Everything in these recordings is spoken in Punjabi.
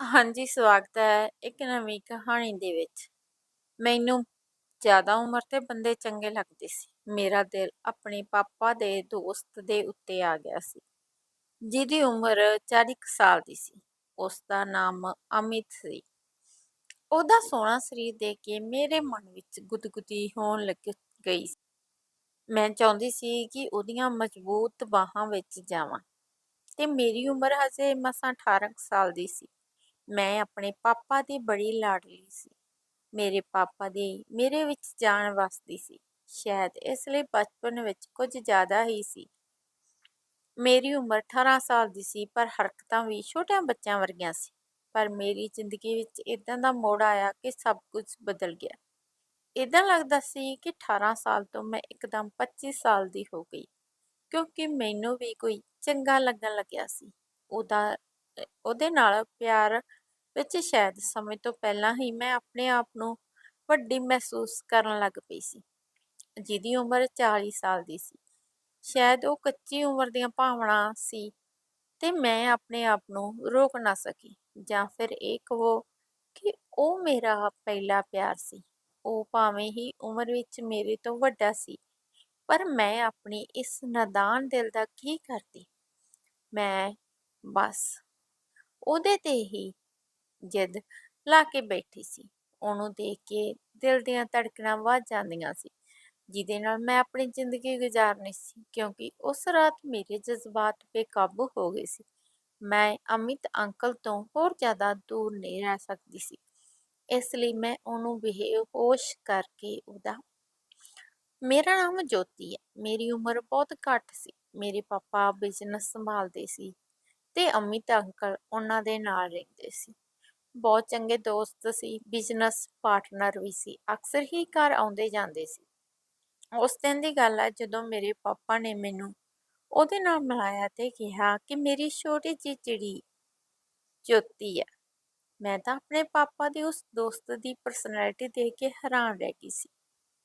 ਹਾਂਜੀ, ਸਵਾਗਤ ਹੈ ਇੱਕ ਨਵੀਂ ਕਹਾਣੀ ਦੇ ਵਿੱਚ। ਮੈਨੂੰ ਜ਼ਿਆਦਾ ਉਮਰ ਤੇ ਬੰਦੇ ਚੰਗੇ ਲੱਗਦੇ ਸੀ। ਮੇਰਾ ਦਿਲ ਆਪਣੇ ਪਾਪਾ ਦੇ ਦੋਸਤ ਦੇ ਉੱਤੇ ਆ ਗਿਆ ਸੀ, ਜਿਹਦੀ ਉਮਰ 40 ਕੁ ਸਾਲ ਦੀ ਸੀ। ਉਸ ਦਾ ਨਾਮ ਅਮਿਤ ਸੀ। ਉਹਦਾ ਸੋਹਣਾ ਸਰੀਰ ਦੇਖ ਕੇ ਮੇਰੇ ਮਨ ਵਿੱਚ ਗੁਦਗੁਦੀ ਹੋਣ ਲੱਗ ਗਈ। ਮੈਂ ਚਾਹੁੰਦੀ ਸੀ ਕਿ ਉਹਦੀਆਂ ਮਜ਼ਬੂਤ ਬਾਹਾਂ ਵਿੱਚ ਜਾਵਾਂ ਤੇ ਮੇਰੀ ਉਮਰ ਹਜੇ ਮਸਾਂ 18 ਕੁ ਸਾਲ ਦੀ ਸੀ। ਮੈਂ ਆਪਣੇ ਪਾਪਾ ਦੀ ਬੜੀ ਲਾਡਲੀ ਸੀ। ਮੇਰੇ ਪਾਪਾ ਦੀ, ਮੇਰੇ ਵਿੱਚ ਜਾਨ ਵਸਦੀ ਸੀ। ਸ਼ਾਇਦ ਇਸ ਲਈ ਬਚਪਨ ਵਿੱਚ ਕੁਝ ਜ਼ਿਆਦਾ ਹੀ ਸੀ। ਮੇਰੀ ਉਮਰ 18 ਸਾਲ ਦੀ ਸੀ, ਪਰ ਹਰਕਤਾਂ ਵੀ ਛੋਟਿਆਂ ਬੱਚਿਆਂ ਵਰਗੀਆਂ ਸੀ। ਪਰ ਮੇਰੀ ਜ਼ਿੰਦਗੀ ਵਿੱਚ ਏਦਾਂ ਦਾ ਮੋੜ ਆਇਆ ਕਿ ਸਭ ਕੁਝ ਬਦਲ ਗਿਆ। ਏਦਾਂ ਲੱਗਦਾ ਸੀ ਕਿ 18 ਸਾਲ ਤੋਂ ਮੈਂ ਇੱਕਦਮ 25 ਸਾਲ ਦੀ ਹੋ ਗਈ, ਕਿਉਂਕਿ ਮੈਨੂੰ ਵੀ ਕੋਈ ਚੰਗਾ ਲੱਗਣ ਲੱਗਿਆ ਸੀ। ਉਹਦਾ, ਉਹਦੇ ਨਾਲ ਪਿਆਰ ਵਿੱਚ ਸ਼ਾਇਦ ਸਮੇਂ ਤੋਂ ਪਹਿਲਾਂ ਹੀ ਮੈਂ ਆਪਣੇ ਆਪ ਨੂੰ ਵੱਡੀ ਮਹਿਸੂਸ ਕਰਨ ਲੱਗ ਪਈ ਸੀ। ਜਿਹਦੀ ਉਮਰ 40 ਸਾਲ ਦੀ ਸੀ। ਸ਼ਾਇਦ ਉਹ ਕੱਚੀ ਉਮਰ ਦੀਆਂ ਭਾਵਨਾ ਸੀ ਤੇ ਮੈਂ ਆਪਣੇ ਆਪ ਨੂੰ ਰੋਕ ਨਾ ਸਕੀ ਜਾਂ ਫਿਰ ਇਹ ਕਹੋ ਕਿ ਉਹ ਮੇਰਾ ਪਹਿਲਾ ਪਿਆਰ ਸੀ। ਉਹ ਭਾਵੇਂ ਹੀ ਉਮਰ ਵਿੱਚ ਮੇਰੇ ਤੋਂ ਵੱਡਾ ਸੀ, ਪਰ ਮੈਂ ਆਪਣੀ ਇਸ ਨਦਾਨ ਦਿਲ ਦਾ ਕੀ ਕਰਦੀ। ਮੈਂ ਬਸ ਉਹਦੇ ਤੇ ਹੀ ਜਿੱਦ ਲਾ ਕੇ ਬੈਠੀ ਸੀ। ਉਹਨੂੰ ਦੇਖ ਕੇ ਦਿਲ ਦੀਆਂ ਧੜਕਣਾਂ ਵੱਧ ਜਾਂਦੀਆਂ ਸੀ, ਜਿਹਦੇ ਨਾਲ ਮੈਂ ਆਪਣੀ ਜ਼ਿੰਦਗੀ ਗੁਜ਼ਾਰਨੀ ਸੀ ਕਿਉਂਕਿ ਉਸ ਰਾਤ ਮੇਰੇ ਜਜ਼ਬਾਤ ਬੇਕਾਬੂ ਹੋ ਗਏ ਸੀ। ਮੈਂ ਅਮਿਤ ਅੰਕਲ ਤੋਂ ਹੋਰ ਜ਼ਿਆਦਾ ਦੂਰ ਨਹੀਂ ਰਹਿ ਸਕਦੀ ਸੀ। ਇਸ ਲਈ ਮੈਂ ਉਹਨੂੰ ਬੇਹੋਸ਼ ਕਰਕੇ ਉਹਦਾ ਮੇਰਾ ਨਾਮ ਜੋਤੀ ਹੈ। ਮੇਰੀ ਉਮਰ ਬਹੁਤ ਘੱਟ ਸੀ। ਮੇਰੇ ਪਾਪਾ ਬਿਜ਼ਨਸ ਸੰਭਾਲਦੇ ਸੀ ਤੇ ਅਮਿਤ ਅੰਕਲ ਉਹਨਾਂ ਦੇ ਨਾਲ ਰਹਿੰਦੇ ਸੀ। ਬਹੁਤ ਚੰਗੇ ਦੋਸਤ ਸੀ, ਬਿਜ਼ਨਸ ਪਾਰਟਨਰ ਵੀ ਸੀ। ਅਕਸਰ ਹੀ ਘਰ ਆਉਂਦੇ ਜਾਂਦੇ ਸੀ। ਉਸ ਦਿਨ ਦੀ ਗੱਲ ਹੈ ਜਦੋਂ ਮੇਰੇ ਪਾਪਾ ਨੇ ਮੈਨੂੰ ਉਹਦੇ ਨਾਲ ਮਿਲਾਇਆ ਤੇ ਕਿਹਾ ਕਿ ਮੇਰੀ ਛੋਟੀ ਜਿਹੀ ਚਿੜੀ ਜੋਤੀ ਹੈ। ਮੈਂ ਤਾਂ ਆਪਣੇ ਪਾਪਾ ਦੇ ਉਸ ਦੋਸਤ ਦੀ ਪਰਸਨੈਲਿਟੀ ਦੇਖ ਕੇ ਹੈਰਾਨ ਰਹਿ ਗਈ ਸੀ।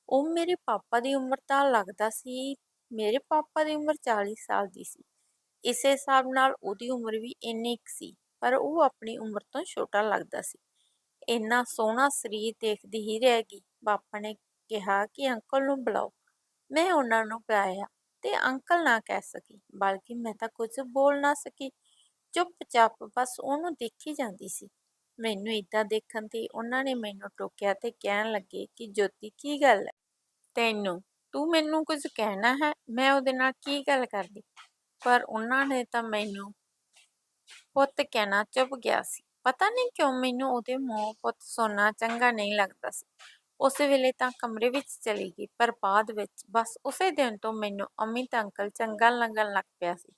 ਉਹ ਮੇਰੇ ਪਾਪਾ ਦੀ ਉਮਰ ਤਾਂ ਲੱਗਦਾ ਸੀ। ਮੇਰੇ ਪਾਪਾ ਦੀ ਉਮਰ 40 ਸਾਲ ਦੀ ਸੀ। ਇਸੇ ਹਿਸਾਬ ਨਾਲ ਉਹਦੀ ਉਮਰ ਵੀ ਇੰਨੀ ਕੁ ਸੀ ਪਰ ਉਹ ਆਪਣੀ ਉਮਰ ਤੋਂ ਛੋਟਾ ਲੱਗਦਾ ਸੀ। ਇੰਨਾ ਸੋਹਣਾ ਸਰੀਰ ਦੇਖਦੀ ਹੀ ਰਹਿ ਗਈ। ਪਾਪਾ ਨੇ ਕਿਹਾ ਕਿ, ਅੰਕਲ ਨੂੰ ਬੁਲਾਓ। ਮੈਂ ਉਹਨਾਂ ਨੂੰ ਬੁਲਾਇਆ ਤੇ ਅੰਕਲ ਨਾ ਕਹਿ ਸਕੀ ਬਲਕਿ ਮੈਂ ਤਾਂ ਕੁਝ ਬੋਲ ਨਾ ਸਕੀ। ਚੁੱਪਚਾਪ ਬਸ ਉਹਨੂੰ ਦੇਖੀ ਜਾਂਦੀ ਸੀ। ਮੈਨੂੰ ਏਦਾਂ ਦੇਖਣ ਤੇ ਉਹਨਾਂ ਨੇ ਮੈਨੂੰ ਟੋਕਿਆ ਤੇ ਕਹਿਣ ਲੱਗੇ ਕਿ, ਜੋਤੀ, ਕੀ ਗੱਲ ਹੈ ਤੈਨੂੰ ਤੂੰ ਮੈਨੂੰ ਕੁਝ ਕਹਿਣਾ ਹੈ ਮੈਂ ਉਹਦੇ ਨਾਲ ਕੀ ਗੱਲ ਕਰਦੀ ਪਰ ਉਹਨਾਂ ਨੇ ਤਾਂ ਮੈਨੂੰ ਪੁੱਤ ਕਹਿਣਾ ਚੁੱਪ ਗਿਆ ਸੀ। ਪਤਾ ਨਹੀਂ ਕਿਉਂ ਮੈਨੂੰ ਉਹਦੇ ਮੂੰਹੋਂ ਪੁੱਤ ਸੁਣਨਾ ਚੰਗਾ ਨਹੀਂ ਲੱਗਦਾ ਸੀ। ਉਸ ਵੇਲੇ ਤਾਂ ਕਮਰੇ ਵਿੱਚ ਚਲੀ ਗਈ, ਪਰ ਬਾਅਦ ਵਿੱਚ ਬਸ ਉਸੇ ਦਿਨ ਤੋਂ ਮੈਨੂੰ ਅਮਿਤ ਅੰਕਲ ਚੰਗਾ ਲੱਗਣ ਲੱਗ ਪਿਆ ਸੀ।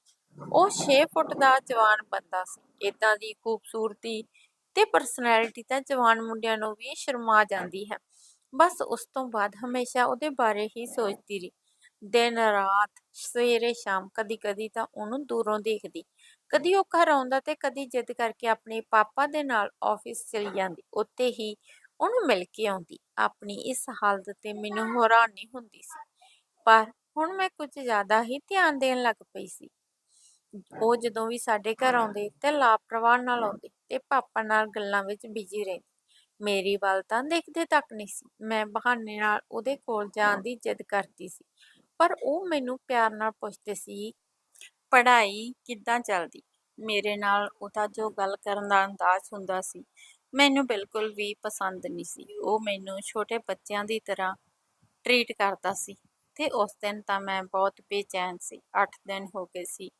ਉਹ 6 ਫੁੱਟ ਦਾ ਜਵਾਨ ਬੰਦਾ ਸੀ। ਏਦਾਂ ਦੀ ਖੂਬਸੂਰਤੀ ਤੇ ਪਰਸਨੈਲਿਟੀ ਤਾਂ ਜਵਾਨ ਮੁੰਡਿਆਂ ਨੂੰ ਵੀ ਸ਼ਰਮਾ ਜਾਂਦੀ ਹੈ। ਬਸ ਉਸ ਤੋਂ ਬਾਅਦ ਹਮੇਸ਼ਾ ਉਹਦੇ ਬਾਰੇ ਹੀ ਸੋਚਦੀ ਰਹੀ। ਦਿਨ, ਰਾਤ, ਸਵੇਰੇ, ਸ਼ਾਮ ਕਦੀ ਕਦੀ ਤਾਂ ਉਹਨੂੰ ਦੂਰੋਂ ਦੇਖਦੀ। ਕਦੀ ਉਹ ਘਰ ਆਉਂਦਾ ਤੇ ਕਦੀ ਜਿੱਦ ਕਰਕੇ ਆਪਣੇ ਪਾਪਾ ਦੇ ਨਾਲ ਆਫਿਸ ਚਲੀ ਜਾਂਦੀ, ਉੱਥੇ ਹੀ ਉਹਨੂੰ ਮਿਲ ਕੇ ਆਉਂਦੀ। ਆਪਣੀ ਇਸ ਹਾਲਤ ਤੇ ਮੈਨੂੰ ਹੈਰਾਨੀ ਹੁੰਦੀ ਸੀ। ਪਰ ਹੁਣ ਮੈਂ ਕੁਝ ਜ਼ਿਆਦਾ ਹੀ ਧਿਆਨ ਦੇਣ ਲੱਗ ਪਈ ਸੀ। ਉਹ ਜਦੋਂ ਵੀ ਸਾਡੇ ਘਰ ਆਉਂਦੇ ਤੇ ਲਾਪਰਵਾਹ ਨਾਲ ਆਉਂਦੇ ਤੇ ਪਾਪਾ ਨਾਲ ਗੱਲਾਂ ਵਿੱਚ ਬਿਜ਼ੀ ਰਹਿੰਦੇ। ਮੇਰੀ ਵੱਲ ਤਾਂ ਦੇਖਦੇ ਤੱਕ ਨਹੀਂ ਸੀ। ਮੈਂ ਬਹਾਨੇ ਨਾਲ ਉਹਦੇ ਕੋਲ ਜਾਣ ਦੀ ਜਿੱਦ ਕਰਦੀ ਸੀ। ਪਰ ਉਹ ਮੈਨੂੰ ਪਿਆਰ ਨਾਲ ਪੁੱਛਦੇ ਸੀ ਪੜ੍ਹਾਈ ਕਿੱਦਾਂ ਚੱਲਦੀ? ਮੇਰੇ ਨਾਲ ਉਹਦਾ ਜੋ ਗੱਲ ਕਰਨ ਦਾ ਅੰਦਾਜ਼ ਹੁੰਦਾ ਸੀ, ਮੈਨੂੰ ਬਿਲਕੁਲ ਵੀ ਪਸੰਦ ਨਹੀਂ ਸੀ। ਉਹ ਮੈਨੂੰ ਛੋਟੇ ਬੱਚਿਆਂ ਦੀ ਤਰ੍ਹਾਂ ਟਰੀਟ ਕਰਦਾ ਸੀ ਤੇ ਉਸ ਦਿਨ ਤਾਂ ਮੈਂ ਬਹੁਤ ਬੇਚੈਨ ਸੀ। 8 ਦਿਨ ਹੋ ਗਏ ਸੀ।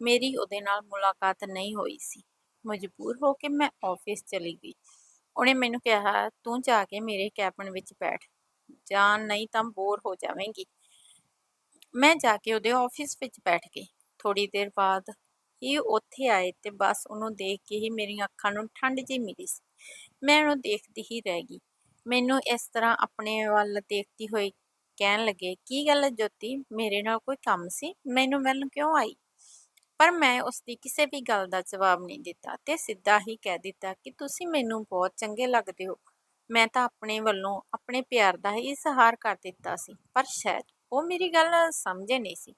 ਮੇਰੀ ਉਹਦੇ ਨਾਲ ਮੁਲਾਕਾਤ ਨਹੀਂ ਹੋਈ ਸੀ। ਮਜਬੂਰ ਹੋ ਕੇ ਮੈਂ ਆਫਿਸ ਚਲੀ ਗਈ। ਉਹਨੇ ਮੈਨੂੰ ਕਿਹਾ, ਤੂੰ ਜਾ ਕੇ ਮੇਰੇ ਕੈਬਨ ਵਿੱਚ ਬੈਠ। ਜਾਂ ਨਹੀਂ ਤਾਂ ਬੋਰ ਹੋ ਜਾਵੇਂਗੀ। ਮੈਂ ਜਾ ਕੇ ਉਹਦੇ ਆਫਿਸ ਵਿੱਚ ਬੈਠ ਗਈ ਥੋੜੀ ਦੇਰ ਬਾਅਦ ਹੀ ਉੱਥੇ ਆਏ ਤੇ ਬਸ ਉਹਨੂੰ ਦੇਖ ਕੇ ਹੀ ਮੇਰੀਆਂ ਅੱਖਾਂ ਨੂੰ ਠੰਡ ਜਿਹੀ ਮਿਲੀ ਸੀ। ਮੈਂ ਉਹਨੂੰ ਦੇਖਦੀ ਹੀ ਰਹਿ ਗਈ। ਮੈਨੂੰ ਇਸ ਤਰ੍ਹਾਂ ਆਪਣੇ ਵੱਲ ਦੇਖਦੀ ਹੋਈ ਕਹਿਣ ਲੱਗੇ, ਕੀ ਗੱਲ ਜੋਤੀ? ਮੇਰੇ ਨਾਲ ਕੋਈ ਕੰਮ ਸੀ? ਮੈਨੂੰ ਮਿਲਣ ਕਿਉਂ ਆਈ? ਪਰ ਮੈਂ ਉਸ ਦੀ ਕਿਸੇ ਵੀ ਗੱਲ ਦਾ ਜਵਾਬ ਨਹੀਂ ਦਿੱਤਾ ਤੇ ਸਿੱਧਾ ਹੀ ਕਹਿ ਦਿੱਤਾ ਕਿ ਤੁਸੀਂ ਮੈਨੂੰ ਬਹੁਤ ਚੰਗੇ ਲੱਗਦੇ ਹੋ। ਮੈਂ ਤਾਂ ਆਪਣੇ ਵੱਲੋਂ ਆਪਣੇ ਪਿਆਰ ਦਾ ਹੀ ਇਜ਼ਹਾਰ ਕਰ ਦਿੱਤਾ ਸੀ, ਪਰ ਸ਼ਾਇਦ ਉਹ ਮੇਰੀ ਗੱਲ ਸਮਝੇ ਨਹੀਂ ਸੀ।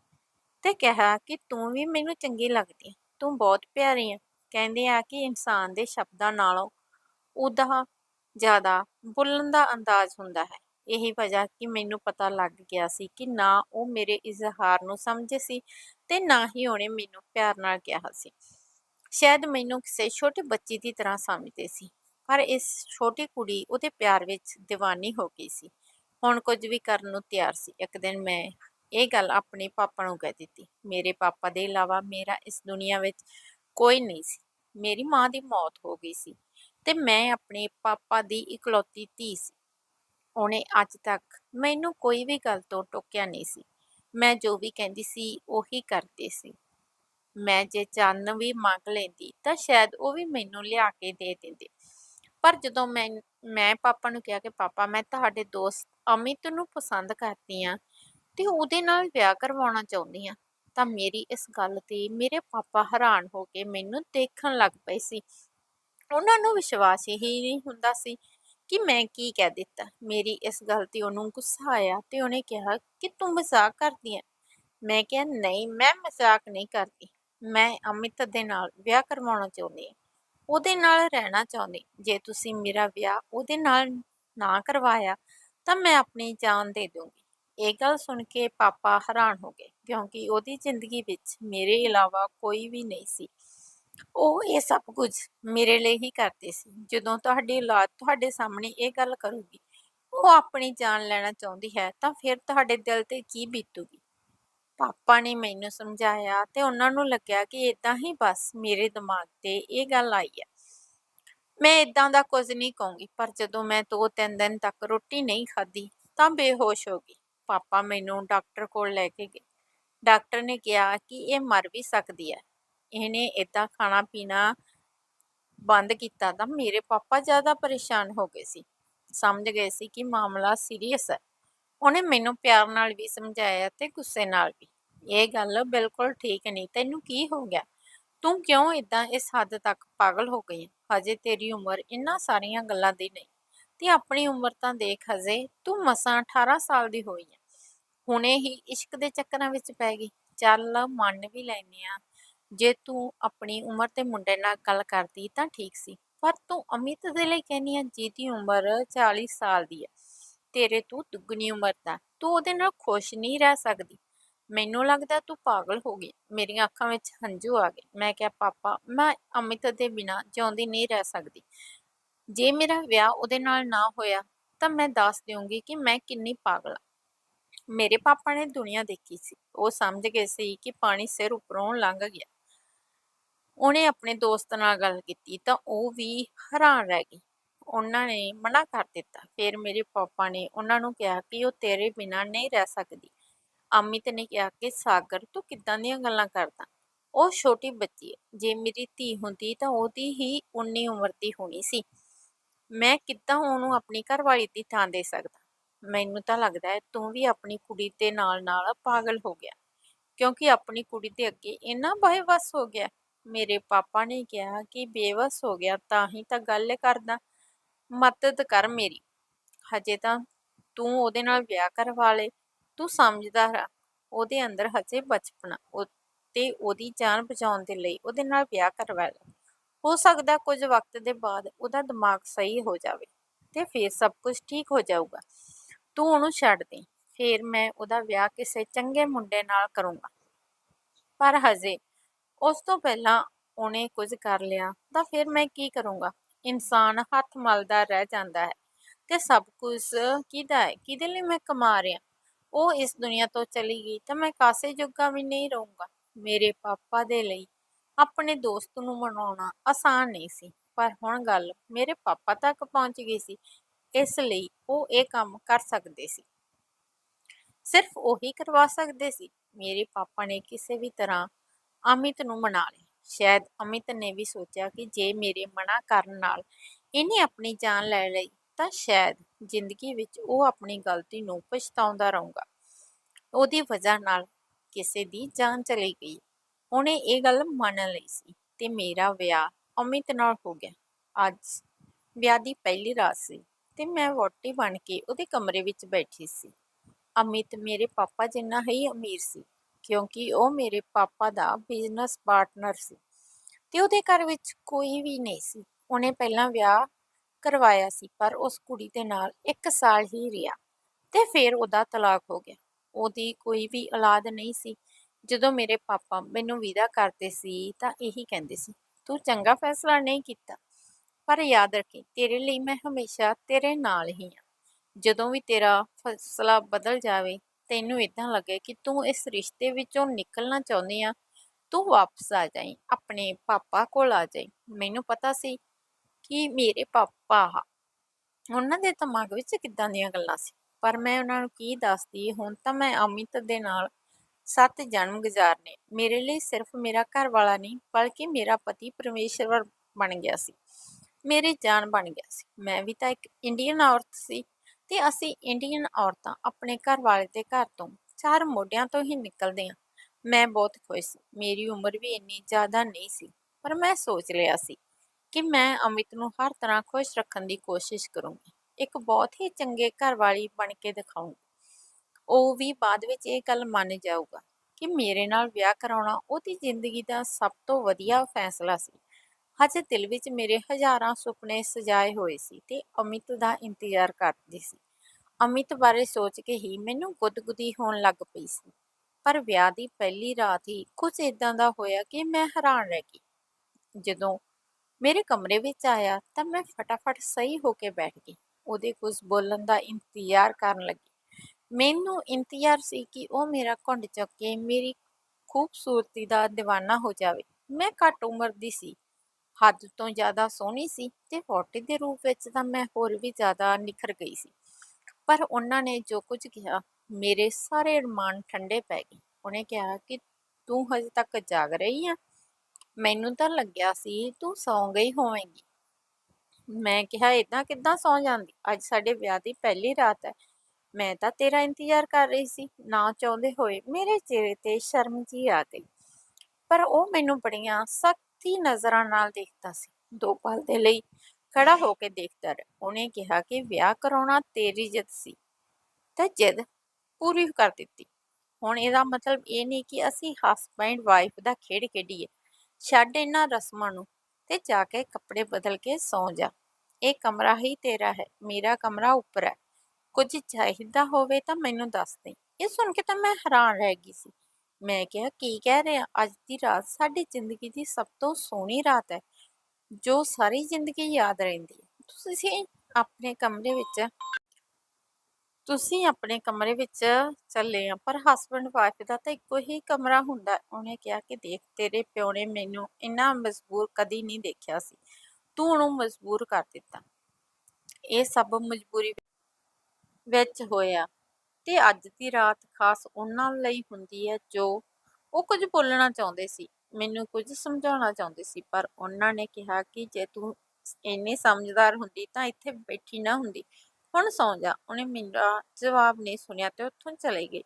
ਤੇ ਕਿਹਾ ਕਿ ਤੂੰ ਵੀ ਮੈਨੂੰ ਚੰਗੀ ਲੱਗਦੀ ਤੂੰ ਬਹੁਤ ਪਿਆਰੀ ਹੈ ਕਹਿੰਦੇ ਆ ਕਿ ਇਨਸਾਨ ਦੇ ਸ਼ਬਦਾਂ ਨਾਲੋਂ ਉਹਦਾ ਜ਼ਿਆਦਾ ਬੋਲਣ ਦਾ ਅੰਦਾਜ਼ ਹੁੰਦਾ ਹੈ। ਇਹੀ ਵਜ੍ਹਾ ਕਿ ਮੈਨੂੰ ਪਤਾ ਲੱਗ ਗਿਆ ਸੀ ਕਿ ਨਾ ਉਹ ਮੇਰੇ ਇਜ਼ਹਾਰ ਨੂੰ ਸਮਝੇ ਸੀ ਤੇ ਨਾ ਹੀ ਉਹਨੇ ਮੈਨੂੰ ਪਿਆਰ ਨਾਲ ਕਿਹਾ ਸੀ। ਸ਼ਾਇਦ ਮੈਨੂੰ ਕਿਸੇ ਛੋਟੇ ਬੱਚੀ ਦੀ ਤਰ੍ਹਾਂ ਸਮਝਦੇ ਸੀ, ਪਰ ਇਸ ਛੋਟੀ ਕੁੜੀ ਉਹਦੇ ਪਿਆਰ ਵਿੱਚ دیਵਾਨੀ ਹੋ ਗਈ ਸੀ। ਹੁਣ ਕੁਝ ਵੀ ਕਰਨ ਨੂੰ ਤਿਆਰ ਸੀ। ਇੱਕ ਦਿਨ ਮੈਂ ਇਹ ਗੱਲ ਆਪਣੇ ਪਾਪਾ ਨੂੰ ਕਹਿ ਦਿੱਤੀ। ਮੇਰੇ ਪਾਪਾ ਦੇ ਇਲਾਵਾ ਮੇਰਾ ਇਸ ਦੁਨੀਆ ਵਿੱਚ ਕੋਈ ਨਹੀਂ ਸੀ। ਮੇਰੀ ਮਾਂ ਦੀ ਮੌਤ ਹੋ ਗਈ ਸੀ ਤੇ ਮੈਂ ਆਪਣੇ ਪਾਪਾ ਦੀ ਇਕਲੌਤੀ ਧੀ ਸੀ। ਉਹਨੇ ਅੱਜ ਤੱਕ ਮੈਨੂੰ ਕੋਈ ਵੀ ਗੱਲ ਤੋਂ ਟੋਕਿਆ ਨਹੀਂ ਸੀ। ਮੈਂ ਜੋ ਵੀ ਕਹਿੰਦੀ ਸੀ ਉਹੀ ਕਰਦੇ ਸੀ। ਮੈਂ ਜੇ ਚੰਨ ਵੀ ਮੰਗ ਲੈਂਦੀ ਤਾਂ ਸ਼ਾਇਦ ਉਹ ਵੀ ਮੈਨੂੰ ਲਿਆ ਕੇ ਦੇ ਦਿੰਦੇ। ਪਰ ਜਦੋਂ ਮੈਂ ਮੈਂ ਪਾਪਾ ਨੂੰ ਕਿਹਾ ਕਿ ਪਾਪਾ ਮੈਂ ਤੁਹਾਡੇ ਦੋਸਤ ਅਮਿਤ ਨੂੰ ਪਸੰਦ ਕਰਦੀ ਆ ਤੇ ਉਹਦੇ ਨਾਲ ਵਿਆਹ ਕਰਵਾਉਣਾ ਚਾਹੁੰਦੀ ਆ ਤਾਂ ਮੇਰੀ ਇਸ ਗੱਲ ਤੇ ਮੇਰੇ ਪਾਪਾ ਹੈਰਾਨ ਹੋ ਕੇ ਮੈਨੂੰ ਦੇਖਣ ਲੱਗ ਪਏ ਸੀ। ਉਹਨਾਂ ਨੂੰ ਵਿਸ਼ਵਾਸ ਹੀ ਨਹੀਂ ਹੁੰਦਾ ਸੀ ਕਿ ਮੈਂ ਕੀ ਕਹਿ ਦਿੱਤਾ। ਮੇਰੀ ਇਸ ਗੱਲ ਤੇ ਉਹਨੂੰ ਗੁੱਸਾ ਆਇਆ ਤੇ ਉਹਨੇ ਕਿਹਾ ਕਿ ਤੂੰ ਮਜ਼ਾਕ ਕਰਦੀ ਹੈ ਮੈਂ ਕਿਹਾ, ਨਹੀਂ, ਮੈਂ ਮਜ਼ਾਕ ਨਹੀਂ ਕਰਦੀ। ਮੈਂ ਅਮਿਤ ਦੇ ਨਾਲ ਵਿਆਹ ਕਰਵਾਉਣਾ ਚਾਹੁੰਦੀ ਹਾਂ। ਉਹਦੇ ਨਾਲ ਰਹਿਣਾ ਚਾਹੁੰਦੀ। ਜੇ ਤੁਸੀਂ ਮੇਰਾ ਵਿਆਹ ਉਹਦੇ ਨਾਲ ਨਾ ਕਰਵਾਇਆ ਤਾਂ ਮੈਂ ਆਪਣੀ ਜਾਨ ਦੇ ਦੂੰਗੀ ਇਹ ਗੱਲ ਸੁਣ ਕੇ ਪਾਪਾ ਹੈਰਾਨ ਹੋ ਗਏ, ਕਿਉਂਕਿ ਉਹਦੀ ਜ਼ਿੰਦਗੀ ਵਿੱਚ ਮੇਰੇ ਇਲਾਵਾ ਕੋਈ ਵੀ ਨਹੀਂ ਸੀ। ਉਹ ਇਹ ਸਭ ਕੁਝ ਮੇਰੇ ਲਈ ਹੀ ਕਰਦੇ ਸੀ। ਜਦੋਂ ਤੁਹਾਡੀ ਔਲਾਦ ਤੁਹਾਡੇ ਸਾਹਮਣੇ ਇਹ ਗੱਲ ਕਰੂਗੀ, ਉਹ ਆਪਣੀ ਜਾਨ ਲੈਣਾ ਚਾਹੁੰਦੀ ਹੈ, ਤਾਂ ਫਿਰ ਤੁਹਾਡੇ ਦਿਲ ਤੇ ਕੀ ਬੀਤੂਗੀ? ਪਾਪਾ ਨੇ ਮੈਨੂੰ ਸਮਝਾਇਆ ਤੇ ਉਹਨਾਂ ਨੂੰ ਲੱਗਿਆ ਕਿ ਇਦਾਂ ਹੀ ਬਸ ਮੇਰੇ ਦਿਮਾਗ ਤੇ ਇਹ ਗੱਲ ਆਈ ਹੈ। ਮੈਂ ਇਦਾਂ ਦਾ ਕੁਝ ਨਹੀਂ ਕਹੂੰਗੀ, ਪਰ ਜਦੋਂ ਮੈਂ ਦੋ ਤਿੰਨ ਦਿਨ ਤੱਕ ਰੋਟੀ ਨਹੀਂ ਖਾਧੀ, ਤਾਂ ਬੇਹੋਸ਼ ਹੋ ਗਈ। ਪਾਪਾ ਮੈਨੂੰ ਡਾਕਟਰ ਕੋਲ ਲੈ ਕੇ ਗਏ। ਡਾਕਟਰ ਨੇ ਕਿਹਾ ਕਿ ਇਹ ਮਰ ਵੀ ਸਕਦੀ ਹੈ। ਇਹਨੇ ਇਦਾਂ ਖਾਣਾ ਪੀਣਾ ਬੰਦ ਕੀਤਾ ਤਾਂ ਮੇਰੇ ਪਾਪਾ ਜ਼ਿਆਦਾ ਪਰੇਸ਼ਾਨ ਹੋ ਗਏ ਸੀ। ਸਮਝ ਗਏ ਸੀ ਕਿ ਮਾਮਲਾ ਸੀਰੀਅਸ ਹੈ। ਉਹਨੇ ਮੈਨੂੰ ਪਿਆਰ ਨਾਲ ਵੀ ਸਮਝਾਇਆ ਤੇ ਗੁੱਸੇ ਨਾਲ ਵੀ। ਇਹ ਗੱਲ ਬਿਲਕੁਲ ਠੀਕ ਨਹੀਂ, ਤੈਨੂੰ ਕੀ ਹੋ ਗਿਆ? ਤੂੰ ਕਿਉਂ ਇਦਾਂ ਇਸ ਹੱਦ ਤੱਕ ਪਾਗਲ ਹੋ ਗਈ? ਹਜੇ ਤੇਰੀ ਉਮਰ ਇੰਨਾ ਸਾਰੀਆਂ ਗੱਲਾਂ ਦੀ ਨਹੀਂ। ਤੇ ਆਪਣੀ ਉਮਰ ਤਾਂ ਦੇਖ ਹਜੇ ਤੂੰ ਮਸਾਂ 18 ਸਾਲ ਦੀ ਹੋਈ ਹੈ। ਹੁਣੇ ਹੀ ਇਸ਼ਕ ਦੇ ਚੱਕਰਾਂ ਵਿੱਚ ਪੈ ਗਈ। ਚੱਲ ਮੰਨ ਵੀ ਲੈਨੇ ਆ ਜੇ ਤੂੰ ਆਪਣੀ ਉਮਰ ਤੇ ਮੁੰਡੇ ਨਾਲ ਗੱਲ ਕਰਦੀ ਤਾਂ ਠੀਕ ਸੀ, ਪਰ ਤੂੰ ਅਮਿਤ ਦੇ ਲਈ ਕਹਿੰਦੀ ਆ ਜਿਹਦੀ ਉਮਰ 40 ਸਾਲ ਦੀ ਹੈ, ਤੇਰੇ ਤੋਂ ਦੁੱਗਣੀ ਉਮਰ ਦਾ, ਤੂੰ ਉਹਦੇ ਨਾਲ ਖੁਸ਼ ਨਹੀਂ ਰਹਿ ਸਕਦੀ। ਮੈਨੂੰ ਲੱਗਦਾ ਤੂੰ ਪਾਗਲ ਹੋ ਗਈ, ਮੇਰੀਆਂ ਅੱਖਾਂ ਵਿੱਚ ਹੰਝੂ ਆ ਗਏ। ਮੈਂ ਕਿਹਾ, ਪਾਪਾ, ਮੈਂ ਅਮਿਤ ਦੇ ਬਿਨਾ ਜਿਉਂਦੀ ਨਹੀਂ ਰਹਿ ਸਕਦੀ। ਜੇ ਮੇਰਾ ਵਿਆਹ ਉਹਦੇ ਨਾਲ ਨਾ ਹੋਇਆ ਤਾਂ ਮੈਂ ਦੱਸ ਦਿਉਂਗੀ ਕਿ ਮੈਂ ਕਿੰਨੀ ਪਾਗਲ ਆ ਮੇਰੇ ਪਾਪਾ ਨੇ ਦੁਨੀਆ ਦੇਖੀ ਸੀ। ਉਹ ਸਮਝ ਗਏ ਸੀ ਕਿ ਪਾਣੀ ਸਿਰ ਉੱਪਰੋਂ ਲੰਘ ਗਿਆ। ਉਹਨੇ ਆਪਣੇ ਦੋਸਤ ਨਾਲ ਗੱਲ ਕੀਤੀ ਤਾਂ ਉਹ ਵੀ ਹੈਰਾਨ ਰਹਿ ਗਈ। ਉਹਨਾਂ ਨੇ ਮਨਾ ਕਰ ਦਿੱਤਾ। ਫਿਰ ਮੇਰੇ ਪਾਪਾ ਨੇ ਉਹਨਾਂ ਨੂੰ ਕਿਹਾ ਕਿ ਉਹ ਤੇਰੇ ਬਿਨਾਂ ਨਹੀਂ ਰਹਿ ਸਕਦੀ। ਅਮਿਤ ਨੇ ਕਿਹਾ ਕਿ, ਸਾਗਰ, ਤੂੰ ਕਿੱਦਾਂ ਦੀਆਂ ਗੱਲਾਂ ਕਰਦਾ? ਉਹ ਛੋਟੀ ਬੱਚੀ ਹੈ। ਜੇ ਮੇਰੀ ਧੀ ਹੁੰਦੀ ਤਾਂ ਉਹਦੀ ਹੀ ਉਨੀ ਉਮਰ ਦੀ ਹੋਣੀ ਸੀ। ਮੈਂ ਕਿੱਦਾਂ ਉਹਨੂੰ ਆਪਣੀ ਘਰਵਾਲੀ ਦੀ ਥਾਂ ਦੇ ਸਕਦਾ? ਮੈਨੂੰ ਤਾਂ ਲੱਗਦਾ ਹੈ ਤੂੰ ਵੀ ਆਪਣੀ ਕੁੜੀ ਦੇ ਨਾਲ ਨਾਲ ਪਾਗਲ ਹੋ ਗਿਆ। ਕਿਉਂਕਿ ਆਪਣੀ ਕੁੜੀ ਦੇ ਅੱਗੇ ਇੰਨਾ ਬੇਵੱਸ ਹੋ ਗਿਆ। ਮੇਰੇ ਪਾਪਾ ਨੇ ਕਿਹਾ ਕਿ ਬੇਵੱਸ ਹੋ ਗਿਆ ਤਾਂ ਹੀ ਤਾਂ ਗੱਲ ਕਰਦਾ। ਮਦਦ ਕਰ ਮੇਰੀ। ਹਜੇ ਤਾਂ ਤੂੰ ਉਹਦੇ ਨਾਲ ਵਿਆਹ ਕਰਵਾ ਲੈ। ਤੂੰ ਸਮਝਦਾ ਰਹਾ। ਉਹਦੇ ਅੰਦਰ ਹਜੇ ਬਚਪਨਾ ਤੇ ਉਹਦੀ ਜਾਨ ਬਚਾਉਣ ਦੇ ਲਈ ਉਹਦੇ ਨਾਲ ਵਿਆਹ ਕਰਵਾ ਲੈ। ਹੋ ਸਕਦਾ ਕੁਝ ਵਕਤ ਦੇ ਬਾਅਦ ਉਹਦਾ ਦਿਮਾਗ ਸਹੀ ਹੋ ਜਾਵੇ ਤੇ ਫਿਰ ਸਭ ਕੁਝ ਠੀਕ ਹੋ ਜਾਊਗਾ। ਤੂੰ ਉਹਨੂੰ ਛੱਡ ਦੇ, ਫਿਰ ਮੈਂ ਉਹਦਾ ਵਿਆਹ ਕਿਸੇ ਚੰਗੇ ਮੁੰਡੇ ਨਾਲ ਕਰੂੰਗਾ। ਪਰ ਹਜੇ ਉਸ ਤੋਂ ਪਹਿਲਾਂ ਉਹਨੇ ਕੁਝ ਕਰ ਲਿਆ, ਤਾਂ ਫਿਰ ਮੈਂ ਕੀ ਕਰੂੰਗਾ? ਇਨਸਾਨ ਹੱਥ ਮਲਦਾ ਰਹਿ ਜਾਂਦਾ ਹੈ ਤੇ ਸਭ ਕੁਝ ਕਿਹਦਾ ਹੈ? ਕਿਹਦੇ ਲਈ ਮੈਂ ਕਮਾ ਰਿਹਾ? ਉਹ ਇਸ ਦੁਨੀਆ ਤੋਂ ਚਲੀ ਗਈ ਤਾਂ ਮੈਂ ਕਾਸੇ ਜੋਗਾ ਵੀ ਨਹੀਂ ਰਹੂੰਗਾ। ਮੇਰੇ ਪਾਪਾ ਦੇ ਲਈ ਆਪਣੇ ਦੋਸਤ ਨੂੰ ਮਨਾਉਣਾ ਆਸਾਨ ਨਹੀਂ ਸੀ, ਪਰ ਹੁਣ ਗੱਲ ਮੇਰੇ ਪਾਪਾ ਤੱਕ ਪਹੁੰਚ ਗਈ ਸੀ ਇਸ ਲਈ ਉਹ ਇਹ ਕੰਮ ਕਰ ਸਕਦੇ ਸੀ। ਸਿਰਫ ਉਹੀ ਕਰਵਾ ਸਕਦੇ ਸੀ। ਮੇਰੇ ਪਾਪਾ ਨੇ ਕਿਸੇ ਵੀ ਤਰ੍ਹਾਂ ਅਮਿਤ ਨੂੰ ਮਨਾ ਲਿਆ। ਸ਼ਾਇਦ ਅਮਿਤ ਨੇ ਵੀ ਸੋਚਿਆ ਕਿ ਜੇ ਮੇਰੇ ਮਨਾ ਕਰਨ ਨਾਲ ਇਹਨੇ ਆਪਣੀ ਜਾਨ ਲੈ ਲਈ, ਤਾਂ ਸ਼ਾਇਦ ਜ਼ਿੰਦਗੀ ਵਿੱਚ ਉਹ ਆਪਣੀ ਗਲਤੀ ਨੂੰ ਪਛਤਾਉਂਦਾ ਰਹੂਗਾ। ਉਹਦੀ ਵਜ੍ਹਾ ਨਾਲ ਕਿਸੇ ਦੀ ਜਾਨ ਚਲੀ ਗਈ। ਉਹਨੇ ਇਹ ਗੱਲ ਮੰਨ ਲਈ ਸੀ ਤੇ ਮੇਰਾ ਵਿਆਹ ਅਮਿਤ ਨਾਲ ਹੋ ਗਿਆ। ਅੱਜ ਵਿਆਹ ਦੀ ਪਹਿਲੀ ਰਾਤ ਸੀ। ਤੇ ਮੈਂ ਵੋਟੀ ਬਣ ਕੇ ਉਹਦੇ ਕਮਰੇ ਵਿੱਚ ਬੈਠੀ ਸੀ। ਅਮਿਤ ਮੇਰੇ ਪਾਪਾ ਜਿੰਨਾ ਹੀ ਅਮੀਰ ਸੀ, ਕਿਉਂਕਿ ਉਹ ਮੇਰੇ ਪਾਪਾ ਦਾ ਬਿਜ਼ਨਸ ਪਾਰਟਨਰ ਸੀ ਤੇ ਉਹਦੇ ਘਰ ਵਿੱਚ ਕੋਈ ਵੀ ਨਹੀਂ ਸੀ। ਉਹਨੇ ਪਹਿਲਾਂ ਵਿਆਹ ਕਰਵਾਇਆ ਸੀ, ਪਰ ਉਸ ਕੁੜੀ ਦੇ ਨਾਲ 1 ਸਾਲ ਹੀ ਰਿਹਾ ਤੇ ਫਿਰ ਉਹਦਾ ਤਲਾਕ ਹੋ ਗਿਆ। ਉਹਦੀ ਕੋਈ ਵੀ ਔਲਾਦ ਨਹੀਂ ਸੀ। ਜਦੋਂ ਮੇਰੇ ਪਾਪਾ ਮੈਨੂੰ ਵਿਦਾ ਕਰਦੇ ਸੀ ਤਾਂ ਇਹੀ ਕਹਿੰਦੇ ਸੀ, ਤੂੰ ਚੰਗਾ ਫੈਸਲਾ ਨਹੀਂ ਕੀਤਾ। ਪਰ ਯਾਦ ਰੱਖੀ, ਤੇਰੇ ਲਈ ਮੈਂ ਹਮੇਸ਼ਾ ਤੇਰੇ ਨਾਲ ਹੀ ਹਾਂ ਜਦੋਂ ਵੀ ਤੇਰਾ ਫੈਸਲਾ ਬਦਲ ਜਾਵੇ, ਤੈਨੂੰ ਇਦਾਂ ਲੱਗੇ ਕਿ ਤੂੰ ਇਸ ਰਿਸ਼ਤੇ ਵਿੱਚੋਂ ਨਿਕਲਣਾ ਚਾਹੁੰਦੀ ਆ, ਤੂੰ ਵਾਪਸ ਆ ਜਾਈ, ਆਪਣੇ ਪਾਪਾ ਕੋਲ ਆ ਜਾਈ। ਮੈਨੂੰ ਪਤਾ ਸੀ ਕਿ ਮੇਰੇ ਪਾਪਾ ਉਹਨਾਂ ਦੇ ਦਿਮਾਗ ਵਿੱਚ ਕਿੱਦਾਂ ਦੀਆਂ ਗੱਲਾਂ ਸੀ। ਪਰ ਮੈਂ ਉਹਨਾਂ ਨੂੰ ਕੀ ਦੱਸਦੀ, ਹੁਣ ਤਾਂ ਮੈਂ ਅਮਿਤ ਦੇ ਨਾਲ ਸੱਤ ਜਨਮ ਗੁਜ਼ਾਰਨੇ। ਮੇਰੇ ਲਈ ਸਿਰਫ ਮੇਰਾ ਘਰ ਵਾਲਾ ਨਹੀਂ, ਬਲਕਿ ਮੇਰਾ ਪਤੀ ਪਰਮੇਸ਼ਵਰ ਬਣ ਗਿਆ ਸੀ। ਮੇਰੀ ਜਾਨ ਬਣ ਗਿਆ ਸੀ। ਮੈਂ ਵੀ ਤਾਂ ਇੱਕ ਇੰਡੀਅਨ ਔਰਤ ਸੀ ਤੇ ਅਸੀਂ ਇੰਡੀਅਨ ਔਰਤਾਂ ਆਪਣੇ ਘਰ ਵਾਲੇ ਦੇ ਘਰ ਤੋਂ ਚਾਰ ਮੋਢਿਆਂ ਤੋਂ ਹੀ ਨਿਕਲਦੇ ਹਾਂ। ਮੈਂ ਬਹੁਤ ਖੁਸ਼ ਸੀ। ਮੇਰੀ ਉਮਰ ਵੀ ਇੰਨੀ ਜ਼ਿਆਦਾ ਨਹੀਂ ਸੀ, ਪਰ ਮੈਂ ਸੋਚ ਲਿਆ ਸੀ ਕਿ ਮੈਂ ਅਮਿਤ ਨੂੰ ਹਰ ਤਰ੍ਹਾਂ ਖੁਸ਼ ਰੱਖਣ ਦੀ ਕੋਸ਼ਿਸ਼ ਕਰੂੰਗੀ। ਇੱਕ ਬਹੁਤ ਹੀ ਚੰਗੇ ਘਰ ਵਾਲੀ ਬਣ ਕੇ ਦਿਖਾਉਂਗੀ ਉਹ ਵੀ ਬਾਅਦ ਵਿੱਚ ਇਹ ਗੱਲ ਮੰਨ ਜਾਊਗਾ ਕਿ ਮੇਰੇ ਨਾਲ ਵਿਆਹ ਕਰਾਉਣਾ ਉਹਦੀ ਜ਼ਿੰਦਗੀ ਦਾ ਸਭ ਤੋਂ ਵਧੀਆ ਫੈਸਲਾ ਸੀ। ਹਜੇ ਦਿਲ ਵਿੱਚ ਮੇਰੇ ਹਜ਼ਾਰਾਂ ਸੁਪਨੇ ਸਜਾਏ ਹੋਏ ਸੀ ਤੇ ਅਮਿਤ ਦਾ ਇੰਤਜ਼ਾਰ ਕਰਦੀ ਸੀ। ਅਮਿਤ ਬਾਰੇ ਸੋਚ ਕੇ ਹੀ ਮੈਨੂੰ ਗੁਦਗੁਦੀ ਹੋਣ ਲੱਗ ਪਈ ਸੀ। ਪਰ ਵਿਆਹ ਦੀ ਪਹਿਲੀ ਰਾਤ ਹੀ ਕੁਝ ਇਦਾਂ ਦਾ ਹੋਇਆ ਕਿ ਮੈਂ ਹੈਰਾਨ ਰਹਿ ਗਈ। ਜਦੋਂ ਮੇਰੇ ਕਮਰੇ ਵਿੱਚ ਆਇਆ ਤਾਂ ਮੈਂ ਫਟਾਫਟ ਸਹੀ ਹੋ ਕੇ ਬੈਠ ਗਈ। ਉਹਦੇ ਕੁਝ ਬੋਲਣ ਦਾ ਇੰਤਜ਼ਾਰ ਕਰਨ ਲੱਗੀ। ਮੈਨੂੰ ਇੰਤਜ਼ਾਰ ਸੀ ਕਿ ਉਹ ਮੇਰਾ ਘੁੰਡ ਚੱਕ ਕੇ ਮੇਰੀ ਖੂਬਸੂਰਤੀ ਦਾ دیਵਾਨਾ ਹੋ ਜਾਵੇ। ਮੈਂ ਘੱਟ ਉਮਰ ਦੀ ਸੀ। ਹੱਦ ਤੋਂ ਜ਼ਿਆਦਾ ਸੋਹਣੀ ਸੀ ਤੇ ਫੋਟੋ ਦੇ ਰੂਪ ਵਿੱਚ ਤਾਂ ਮੈਂ ਹੋਰ ਵੀ ਜ਼ਿਆਦਾ ਨਿਖਰ ਗਈ ਸੀ। ਪਰ ਉਹਨਾਂ ਨੇ ਜੋ ਕੁਝ ਕਿਹਾ, ਮੇਰੇ ਸਾਰੇ ਅਰਮਾਨ ਠੰਡੇ ਪੈ ਗਏ। ਉਹਨੇ ਕਿਹਾ ਕਿ ਤੂੰ ਹਜੇ ਤੱਕ ਜਾਗ ਰਹੀ ਆ? ਮੈਨੂੰ ਤਾਂ ਲੱਗਿਆ ਸੀ ਤੂੰ ਸੌਂ ਗਈ ਹੋਵੇਂਗੀ। ਮੈਂ ਕਿਹਾ ਇਦਾਂ ਕਿੱਦਾਂ ਸੌਂ ਜਾਂਦੀ? ਅੱਜ ਸਾਡੇ ਵਿਆਹ ਦੀ ਪਹਿਲੀ ਰਾਤ ਹੈ। ਮੈਂ ਤਾਂ ਤੇਰਾ ਇੰਤਜ਼ਾਰ ਕਰ ਰਹੀ ਸੀ, ਨਾ ਚਾਹੁੰਦੇ ਹੋਏ ਮੇਰੇ ਚਿਹਰੇ ਤੇ ਸ਼ਰਮ ਜੀ ਆ ਗਈ। ਪਰ ਉਹ ਮੈਨੂੰ ਬੜੀਆਂ ਸਖਤ ਨਜ਼ਰਾਂ ਨਾਲ ਦੇਖਦਾ ਸੀ। ਦੋ ਪਲ ਦੇ ਲਈ ਖੜਾ ਹੋ ਕੇ ਦੇਖਦਾ ਰਿਹਾ। ਉਹਨੇ ਕਿਹਾ ਕਿ ਵਿਆਹ ਕਰਾਉਣਾ ਤੇਰੀ ਜਿੱਦ ਸੀ ਤੇ ਜਿੱਦ ਪੂਰੀ ਕਰ ਦਿੱਤੀ। ਹੁਣ ਇਹਦਾ ਮਤਲਬ ਇਹ ਨਹੀਂ ਕਿ ਅਸੀਂ ਹਸਬੈਂਡ ਵਾਈਫ ਦਾ ਖੇਡ ਖੇਡੀਏ। ਛੱਡ ਇਹਨਾਂ ਰਸਮਾਂ ਨੂੰ ਤੇ ਜਾ ਕੇ ਕੱਪੜੇ ਬਦਲ ਕੇ ਸੌਂ ਜਾ। ਇਹ ਕਮਰਾ ਹੀ ਤੇਰਾ ਹੈ, ਮੇਰਾ ਕਮਰਾ ਉੱਪਰ ਹੈ। ਕੁਝ ਚਾਹੀਦਾ ਹੋਵੇ ਤਾਂ ਮੈਨੂੰ ਦੱਸ ਦੇ। ਇਹ ਸੁਣ ਕੇ ਤਾਂ ਮੈਂ ਹੈਰਾਨ ਰਹਿ ਗਈ ਸੀ। ਮੈਂ ਕਿਹਾ, ਕੀ ਕਹਿ ਰਿਹਾ ਅੱਜ ਦੀ ਰਾਤ ਸਾਡੀ ਜ਼ਿੰਦਗੀ ਦੀ ਸਭ ਤੋਂ ਸੋਹਣੀ ਰਾਤ ਹੈ, ਜੋ ਸਾਰੀ ਜ਼ਿੰਦਗੀ ਯਾਦ ਰਹਿੰਦੀ ਹੈ। ਤੁਸੀਂ ਆਪਣੇ ਕਮਰੇ ਵਿੱਚ, ਤੁਸੀਂ ਆਪਣੇ ਕਮਰੇ ਵਿੱਚ ਚੱਲੇ ਆ, ਪਰ ਹਸਬੰਡ ਵਾਈਫ ਦਾ ਤਾਂ ਇੱਕੋ ਹੀ ਕਮਰਾ ਹੁੰਦਾ। ਉਹਨੇ ਕਿਹਾ ਕਿ, ਦੇਖ, ਤੇਰੇ ਪਿਓ ਨੇ ਮੈਨੂੰ ਇੰਨਾ ਮਜਬੂਰ ਕਦੀ ਨਹੀਂ ਦੇਖਿਆ ਸੀ। ਤੂੰ ਉਹਨੂੰ ਮਜਬੂਰ ਕਰ ਦਿੱਤਾ। ਇਹ ਸਭ ਮਜਬੂਰੀ ਵਿੱਚ ਹੋਇਆ। ਤੇ ਅੱਜ ਦੀ ਰਾਤ ਖਾਸ ਉਹਨਾਂ ਲਈ ਹੁੰਦੀ ਹੈ ਜੋ ਉਹ ਕੁਝ ਬੋਲਣਾ ਚਾਹੁੰਦੇ ਸੀ, ਮੈਨੂੰ ਕੁਝ ਸਮਝਾਉਣਾ ਚਾਹੁੰਦੇ ਸੀ, ਪਰ ਉਹਨਾਂ ਨੇ ਕਿਹਾ ਕਿ ਜੇ ਤੂੰ ਇੰਨੀ ਸਮਝਦਾਰ ਹੁੰਦੀ ਤਾਂ ਇੱਥੇ ਬੈਠੀ ਨਾ ਹੁੰਦੀ। ਹੁਣ ਸੌਂ ਜਾ। ਉਹਨੇ ਮੇਰਾ ਜਵਾਬ ਨਹੀਂ ਸੁਣਿਆ ਤੇ ਉੱਥੋਂ ਚਲੇ ਗਈ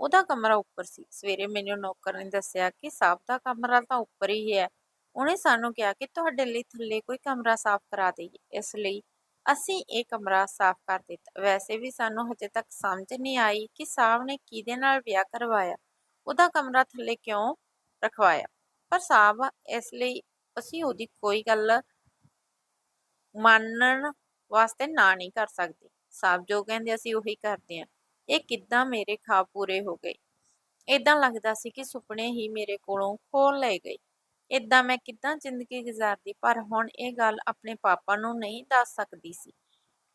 ਉਹਦਾ ਕਮਰਾ ਉੱਪਰ ਸੀ। ਸਵੇਰੇ ਮੈਨੂੰ ਨੌਕਰ ਨੇ ਦੱਸਿਆ ਕਿ ਸਾਬ ਦਾ ਕਮਰਾ ਤਾਂ ਉੱਪਰ ਹੀ ਹੈ। ਉਹਨੇ ਸਾਨੂੰ ਕਿਹਾ ਕਿ ਤੁਹਾਡੇ ਲਈ ਥੱਲੇ ਕੋਈ ਕਮਰਾ ਸਾਫ਼ ਕਰਾ ਦੇਈਏ। ਇਸ ਲਈ ਅਸੀਂ ਇਹ ਕਮਰਾ ਸਾਫ਼ ਕਰ ਦਿੱਤਾ। ਵੈਸੇ ਵੀ ਸਾਨੂੰ ਹਜੇ ਤੱਕ ਸਮਝ ਨਹੀਂ ਆਈ ਕਿ ਸਾਹਿਬ ਨੇ ਕਿਹਦੇ ਨਾਲ ਵਿਆਹ ਕਰਵਾਇਆ। ਉਹਦਾ ਕਮਰਾ ਥੱਲੇ ਕਿਉਂ ਰਖਵਾਇਆ? ਪਰ ਸਾਹਿਬ, ਇਸ ਲਈ ਅਸੀਂ ਉਹਦੀ ਕੋਈ ਗੱਲ ਮੰਨਣ ਵਾਸਤੇ ਨਾ ਨਹੀਂ ਕਰ ਸਕਦੇ। ਸਾਹਿਬ ਜੋ ਕਹਿੰਦੇ ਅਸੀਂ ਉਹੀ ਕਰਦੇ ਹਾਂ। ਇਹ ਕਿੱਦਾਂ ਮੇਰੇ ਖਾ ਪੂਰੇ ਹੋ ਗਏ? ਇਦਾਂ ਲੱਗਦਾ ਸੀ ਕਿ ਸੁਪਨੇ ਹੀ ਮੇਰੇ ਕੋਲੋਂ ਖੋਲ ਲਏ ਗਏ। ਇਦਾਂ ਮੈਂ ਕਿੱਦਾਂ ਜ਼ਿੰਦਗੀ ਗੁਜ਼ਾਰਦੀ, ਪਰ ਹੁਣ ਇਹ ਗੱਲ ਆਪਣੇ ਪਾਪਾ ਨੂੰ ਨਹੀਂ ਦੱਸ ਸਕਦੀ ਸੀ।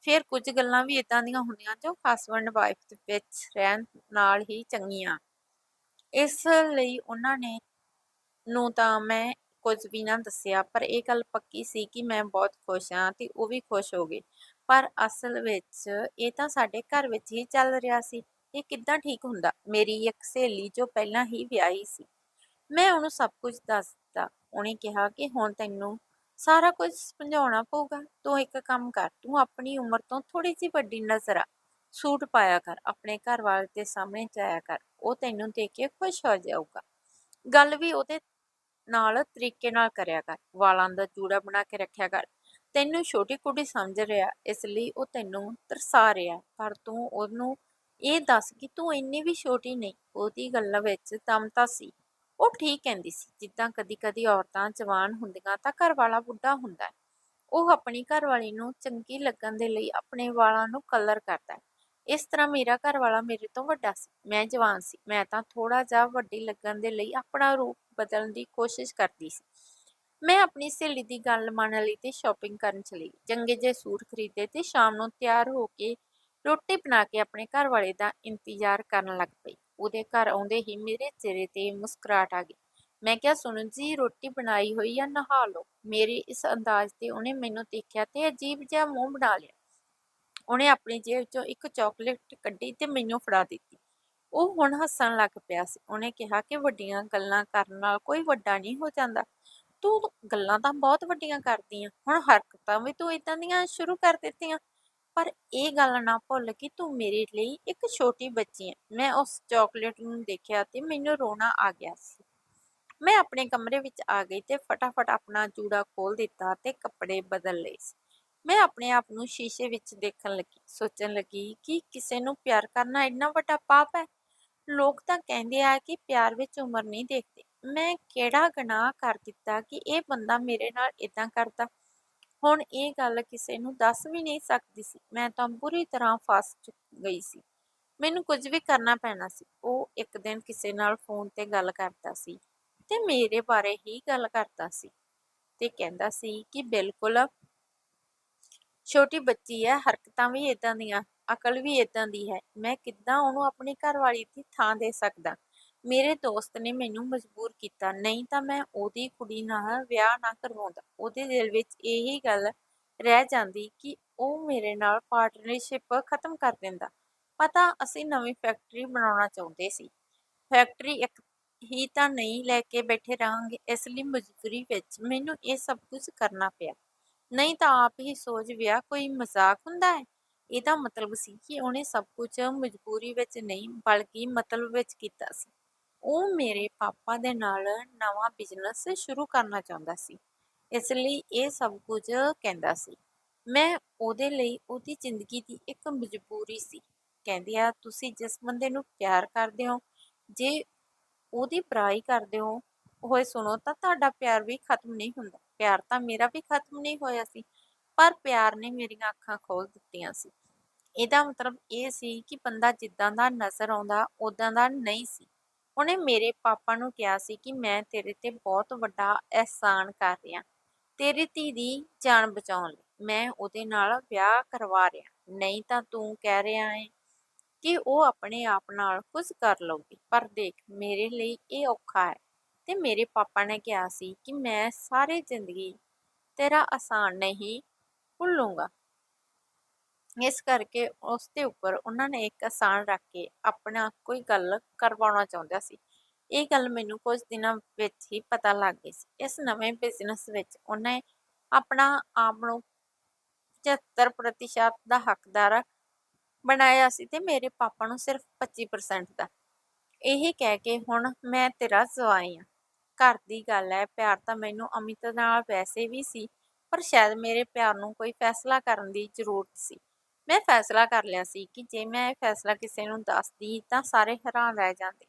ਫਿਰ ਕੁਝ ਗੱਲਾਂ ਵੀ ਇਦਾਂ ਦੀਆਂ ਹੁੰਦੀਆਂ ਜੋ ਹਸਬੰਡ ਵਾਈਫ ਦੇ ਵਿੱਚ ਰਹਿਣ ਨਾਲ ਹੀ ਚੰਗੀਆਂ। ਇਸ ਲਈ ਉਹਨਾਂ ਨੇ ਨੂੰ ਤਾਂ ਮੈਂ ਕੁਝ ਵੀ ਨਾ ਦੱਸਿਆ, ਪਰ ਇਹ ਗੱਲ ਪੱਕੀ ਸੀ ਕਿ ਮੈਂ ਬਹੁਤ ਖੁਸ਼ ਹਾਂ ਤੇ ਉਹ ਵੀ ਖੁਸ਼ ਹੋ ਗਏ। ਪਰ ਅਸਲ ਵਿੱਚ ਇਹ ਤਾਂ ਸਾਡੇ ਘਰ ਵਿੱਚ ਹੀ ਚੱਲ ਰਿਹਾ ਸੀ। ਇਹ ਕਿੱਦਾਂ ਠੀਕ ਹੁੰਦਾ? ਮੇਰੀ ਇੱਕ ਸਹੇਲੀ ਜੋ ਪਹਿਲਾਂ ਹੀ ਵਿਆਹੀ ਸੀ। ਮੈਂ ਉਹਨੂੰ ਸਭ ਕੁਝ ਦੱਸ ਉਹਨੇ ਕਿਹਾ ਕਿ ਹੁਣ ਤੈਨੂੰ ਸਾਰਾ ਕੁਝ ਸਮਝਾਉਣਾ ਪਊਗਾ, ਤੂੰ ਇੱਕ ਕੰਮ ਕਰ, ਤੂੰ ਆਪਣੀ ਉਮਰ ਤੋਂ ਥੋੜੀ ਜਿਹੀ ਵੱਡੀ ਨਜ਼ਰ ਆ, ਸੂਟ ਪਾਇਆ ਕਰ, ਆਪਣੇ ਘਰ ਵਾਲੇ ਦੇ ਸਾਹਮਣੇ ਜਾਇਆ ਕਰ, ਉਹ ਤੈਨੂੰ ਦੇਖ ਕੇ ਖੁਸ਼ ਹੋ ਜਾਊਗਾ। ਗੱਲ ਵੀ ਉਹਦੇ ਨਾਲ ਤਰੀਕੇ ਨਾਲ ਕਰਿਆ ਕਰ, ਵਾਲਾਂ ਦਾ ਜੂੜਾ ਬਣਾ ਕੇ ਰੱਖਿਆ ਕਰ, ਤੈਨੂੰ ਛੋਟੀ ਕੁੜੀ ਸਮਝ ਰਿਹਾ, ਇਸ ਲਈ ਉਹ ਤੈਨੂੰ ਤਰਸਾ ਰਿਹਾ, ਪਰ ਤੂੰ ਉਹਨੂੰ ਇਹ ਦੱਸ ਕਿ ਤੂੰ ਇੰਨੀ ਵੀ ਛੋਟੀ ਨਹੀਂ, ਉਹਦੀ ਗੱਲਾਂ ਵਿੱਚ ਦਮ ਸੀ। ਉਹ ਠੀਕ ਕਹਿੰਦੀ ਸੀ, ਜਿੱਦਾਂ ਕਦੀ-ਕਦੀ ਔਰਤਾਂ ਜਵਾਨ ਹੁੰਦੀਆਂ ਤਾਂ ਘਰ ਵਾਲਾ ਬੁੱਢਾ ਹੁੰਦਾ ਹੈ। ਉਹ ਆਪਣੀ ਘਰਵਾਲੀ ਨੂੰ ਚੰਗੀ ਲੱਗਣ ਦੇ ਲਈ ਆਪਣੇ ਵਾਲਾਂ ਨੂੰ ਕਲਰ ਕਰਦਾ ਹੈ। ਇਸ ਤਰ੍ਹਾਂ ਮੇਰਾ ਘਰ ਵਾਲਾ ਮੇਰੇ ਤੋਂ ਵੱਡਾ ਸੀ। ਮੈਂ ਜਵਾਨ ਸੀ। ਮੈਂ ਤਾਂ ਥੋੜਾ ਜਿਹਾ ਵੱਡੀ ਲੱਗਣ ਦੇ ਲਈ ਆਪਣਾ ਰੂਪ ਬਦਲਣ ਦੀ ਕੋਸ਼ਿਸ਼ ਕਰਦੀ ਸੀ। ਮੈਂ ਆਪਣੀ ਸਹੇਲੀ ਦੀ ਗੱਲ ਮੰਨ ਲਈ ਤੇ ਸ਼ਾਪਿੰਗ ਕਰਨ ਚਲੀ ਗਈ। ਚੰਗੇ ਜਿਹੇ ਸੂਟ ਖਰੀਦੇ ਤੇ ਸ਼ਾਮ ਨੂੰ ਤਿਆਰ ਹੋ ਕੇ ਰੋਟੀ ਬਣਾ ਕੇ ਆਪਣੇ ਘਰ ਵਾਲੇ ਦਾ ਇੰਤਜ਼ਾਰ ਕਰਨ ਲੱਗ ਪਈ। ਉਹਦੇ ਘਰ ਆਉਂਦੇ ਹੀ ਮੇਰੇ ਚਿਹਰੇ ਤੇ ਮੁਸਕਰਾਟ ਆ ਗਈ। ਮੈਂ ਕਿਹਾ ਸੁਣਨ ਜੀ, ਰੋਟੀ ਬਣਾਈ ਹੋਈ ਆ, ਨਹਾ ਲਓ। ਮੇਰੇ ਇਸ ਅੰਦਾਜ਼ ਤੇ ਉਹਨੇ ਮੈਨੂੰ ਦੇਖਿਆ ਤੇ ਅਜੀਬ ਜਿਹਾ ਮੂੰਹ ਬਣਾ ਲਿਆ। ਉਹਨੇ ਆਪਣੀ ਜੇਬ ਚੋਂ ਇੱਕ ਚਾਕਲੇਟ ਕੱਢੀ ਤੇ ਮੈਨੂੰ ਫੜਾ ਦਿੱਤੀ। ਉਹ ਹੁਣ ਹੱਸਣ ਲੱਗ ਪਿਆ ਸੀ। ਉਹਨੇ ਕਿਹਾ ਕਿ ਵੱਡੀਆਂ ਗੱਲਾਂ ਕਰਨ ਨਾਲ ਕੋਈ ਵੱਡਾ ਨਹੀਂ ਹੋ ਜਾਂਦਾ। ਤੂੰ ਗੱਲਾਂ ਤਾਂ ਬਹੁਤ ਵੱਡੀਆਂ ਕਰਦੀ ਆ। ਹੁਣ ਹਰਕਤਾਂ ਵੀ ਤੂੰ ਇਦਾਂ ਦੀਆਂ ਸ਼ੁਰੂ ਕਰ ਦਿੱਤੀਆਂ। ਪਰ ਇਹ ਗੱਲ ਨਾ ਭੁੱਲ ਕਿ ਤੂੰ ਮੇਰੇ ਲਈ ਇੱਕ ਛੋਟੀ ਬੱਚੀ ਹੈ ਮੈਂ ਉਸ ਚਾਕਲੇਟ ਨੂੰ ਦੇਖਿਆ ਤੇ ਮੈਨੂੰ ਰੋਣਾ ਆ ਗਿਆ ਸੀ। ਮੈਂ ਆਪਣੇ ਕਮਰੇ ਵਿੱਚ ਆ ਗਈ ਤੇ ਫਟਾਫਟ ਆਪਣਾ ਜੂੜਾ ਖੋਲ ਦਿੱਤਾ ਤੇ ਕੱਪੜੇ ਬਦਲ ਲਏ ਸੀ। ਮੈਂ ਆਪਣੇ ਆਪ ਨੂੰ ਸ਼ੀਸ਼ੇ ਵਿੱਚ ਦੇਖਣ ਲੱਗੀ, ਸੋਚਣ ਲੱਗੀ ਕਿ ਕਿਸੇ ਨੂੰ ਪਿਆਰ ਕਰਨਾ ਇੰਨਾ ਵੱਡਾ ਪਾਪ ਹੈ। ਲੋਕ ਤਾਂ ਕਹਿੰਦੇ ਆ ਕਿ ਪਿਆਰ ਵਿੱਚ ਉਮਰ ਨਹੀਂ ਦੇਖਦੇ। ਮੈਂ ਕਿਹੜਾ ਗੁਨਾਹ ਕਰ ਦਿੱਤਾ ਕਿ ਇਹ ਬੰਦਾ ਮੇਰੇ ਨਾਲ ਇਦਾਂ ਕਰਦਾ? ਹੁਣ ਇਹ ਗੱਲ ਕਿਸੇ ਨੂੰ ਦੱਸ ਵੀ ਨਹੀਂ ਸਕਦੀ ਸੀ। ਮੈਂ ਤਾਂ ਬੁਰੀ ਤਰ੍ਹਾਂ ਫਸ ਚੁੱਕ ਗਈ ਸੀ। ਮੈਨੂੰ ਕੁਝ ਵੀ ਕਰਨਾ ਪੈਣਾ ਸੀ। ਉਹ ਇੱਕ ਦਿਨ ਕਿਸੇ ਨਾਲ ਫੋਨ ਤੇ ਗੱਲ ਕਰਦਾ ਸੀ ਤੇ ਮੇਰੇ ਬਾਰੇ ਹੀ ਗੱਲ ਕਰਦਾ ਸੀ ਤੇ ਕਹਿੰਦਾ ਸੀ ਕਿ ਬਿਲਕੁਲ ਛੋਟੀ ਬੱਚੀ ਹੈ, ਹਰਕਤਾਂ ਵੀ ਇਦਾਂ ਦੀਆਂ, ਅਕਲ ਵੀ ਇਦਾਂ ਦੀ ਹੈ। ਮੈਂ ਕਿੱਦਾਂ ਉਹਨੂੰ ਆਪਣੀ ਘਰਵਾਲੀ ਦੀ ਥਾਂ ਦੇ ਸਕਦਾ? ਮੇਰੇ ਦੋਸਤ ਨੇ ਮੈਨੂੰ ਮਜਬੂਰ ਕੀਤਾ, ਨਹੀਂ ਤਾਂ ਮੈਂ ਉਹਦੀ ਕੁੜੀ ਨਾਲ ਵਿਆਹ ਨਾ ਕਰਵਾਉਂਦਾ। ਉਹਦੇ ਦਿਲ ਵਿੱਚ ਇਹੀ ਗੱਲ ਰਹਿ ਜਾਂਦੀ ਕਿ ਉਹ ਮੇਰੇ ਨਾਲ ਪਾਰਟਨਰਸ਼ਿਪ ਖਤਮ ਕਰ ਦਿੰਦਾ। ਪਤਾ, ਅਸੀਂ ਨਵੀਂ ਫੈਕਟਰੀ ਬਣਾਉਣਾ ਚਾਹੁੰਦੇ ਸੀ। ਫੈਕਟਰੀ ਇੱਕ ਹੀ ਤਾਂ ਨਹੀਂ ਲੈ ਕੇ ਬੈਠੇ ਰਹਾਂਗੇ, ਇਸ ਲਈ ਮਜਬੂਰੀ ਵਿੱਚ ਮੈਨੂੰ ਇਹ ਸਭ ਕੁਝ ਕਰਨਾ ਪਿਆ। ਨਹੀਂ ਤਾਂ ਆਪ ਹੀ ਸੋਚ ਵਿਆਹ ਕੋਈ ਮਜ਼ਾਕ ਹੁੰਦਾ ਹੈ? ਇਹਦਾ ਮਤਲਬ ਸੀ ਕਿ ਉਹਨੇ ਸਭ ਕੁਝ ਮਜਬੂਰੀ ਵਿੱਚ ਨਹੀਂ, ਬਲਕਿ ਮਤਲਬ ਵਿੱਚ ਕੀਤਾ ਸੀ। ਉਹ ਮੇਰੇ ਪਾਪਾ ਦੇ ਨਾਲ ਨਵਾਂ ਬਿਜ਼ਨਸ ਸ਼ੁਰੂ ਕਰਨਾ ਚਾਹੁੰਦਾ ਸੀ। ਇਸ ਲਈ ਇਹ ਸਭ ਕੁਝ ਕਹਿੰਦਾ ਸੀ। ਮੈਂ ਉਹਦੇ ਲਈ ਉਹਦੀ ਜ਼ਿੰਦਗੀ ਦੀ ਇੱਕ ਮਜਬੂਰੀ ਸੀ। ਕਹਿੰਦੀ ਆ, ਤੁਸੀਂ ਜਿਸ ਬੰਦੇ ਨੂੰ ਪਿਆਰ ਕਰਦੇ ਹੋ, ਜੇ ਉਹਦੀ ਬੁਰਾਈ ਕਰਦੇ ਹੋ ਹੋਏ ਸੁਣੋ ਤਾਂ ਤੁਹਾਡਾ ਪਿਆਰ ਵੀ ਖਤਮ ਨਹੀਂ ਹੁੰਦਾ। ਪਿਆਰ ਤਾਂ ਮੇਰਾ ਵੀ ਖਤਮ ਨਹੀਂ ਹੋਇਆ ਸੀ, ਪਰ ਪਿਆਰ ਨੇ ਮੇਰੀਆਂ ਅੱਖਾਂ ਖੋਲ ਦਿੱਤੀਆਂ ਸੀ। ਇਹਦਾ ਮਤਲਬ ਇਹ ਸੀ ਕਿ ਬੰਦਾ ਜਿੱਦਾਂ ਦਾ ਨਜ਼ਰ ਆਉਂਦਾ ਉਦਾਂ ਦਾ ਨਹੀਂ ਸੀ। ਉਹਨੇ ਮੇਰੇ ਪਾਪਾ ਨੂੰ ਕਿਹਾ ਸੀ ਕਿ ਮੈਂ ਤੇਰੇ ਤੇ ਬਹੁਤ ਵੱਡਾ ਅਹਿਸਾਨ ਕਰ ਰਿਹਾ, ਤੇਰੀ ਧੀ ਦੀ ਜਾਨ ਬਚਾਉਣ ਲਈ। ਮੈਂ ਉਹਦੇ ਨਾਲ ਵਿਆਹ ਕਰਵਾ ਰਿਹਾ। ਨਹੀਂ ਤਾਂ ਤੂੰ ਕਹਿ ਰਿਹਾ ਹੈ ਕਿ ਉਹ ਆਪਣੇ ਆਪ ਨਾਲ ਕੁਝ ਕਰ ਲਊਗੀ, ਪਰ ਦੇਖ, ਮੇਰੇ ਲਈ ਇਹ ਔਖਾ ਹੈ। ਤੇ ਮੇਰੇ ਪਾਪਾ ਨੇ ਕਿਹਾ ਸੀ ਕਿ ਮੈਂ ਸਾਰੀ ਜ਼ਿੰਦਗੀ ਤੇਰਾ ਆਸਾਨ ਨਹੀਂ ਭੁੱਲੂੰਗਾ। ਇਸ ਕਰਕੇ ਉਸ ਦੇ ਉੱਪਰ ਉਹਨਾਂ ਨੇ ਇੱਕ ਆਸਾਨ ਰੱਖ ਕੇ ਆਪਣਾ ਕੋਈ ਗੱਲ ਕਰਵਾਉਣਾ ਚਾਹੁੰਦਾ ਸੀ। ਇਹ ਗੱਲ ਮੈਨੂੰ ਕੁਝ ਦਿਨਾਂ ਵਿੱਚ ਹੀ ਪਤਾ ਲੱਗ ਗਈ ਸੀ। ਇਸ ਨਵੇਂ ਬਿਜ਼ਨਸ ਵਿੱਚ ਉਹਨੇ ਆਪਣਾ ਆਪ ਨੂੰ 75% ਦਾ ਹੱਕਦਾਰ ਬਣਾਇਆ ਸੀ ਤੇ ਮੇਰੇ ਪਾਪਾ ਨੂੰ ਸਿਰਫ 25% ਦਾ। ਇਹ ਕਹਿ ਕੇ ਹੁਣ ਮੈਂ ਤੇਰਾ ਜਵਾਈ ਆ। ਘਰ ਦੀ ਗੱਲ ਹੈ, ਪਿਆਰ ਤਾਂ ਮੈਨੂੰ ਅਮਿਤ ਨਾਲ ਵੈਸੇ ਵੀ ਸੀ, ਪਰ ਸ਼ਾਇਦ ਮੇਰੇ ਪਿਆਰ ਨੂੰ ਕੋਈ ਫੈਸਲਾ ਕਰਨ ਦੀ ਜ਼ਰੂਰਤ ਸੀ। ਮੈਂ ਫੈਸਲਾ ਕਰ ਲਿਆ ਸੀ ਕਿ ਜੇ ਮੈਂ ਇਹ ਫੈਸਲਾ ਕਿਸੇ ਨੂੰ ਦੱਸਦੀ ਤਾਂ ਸਾਰੇ ਹੈਰਾਨ ਰਹਿ ਜਾਂਦੇ।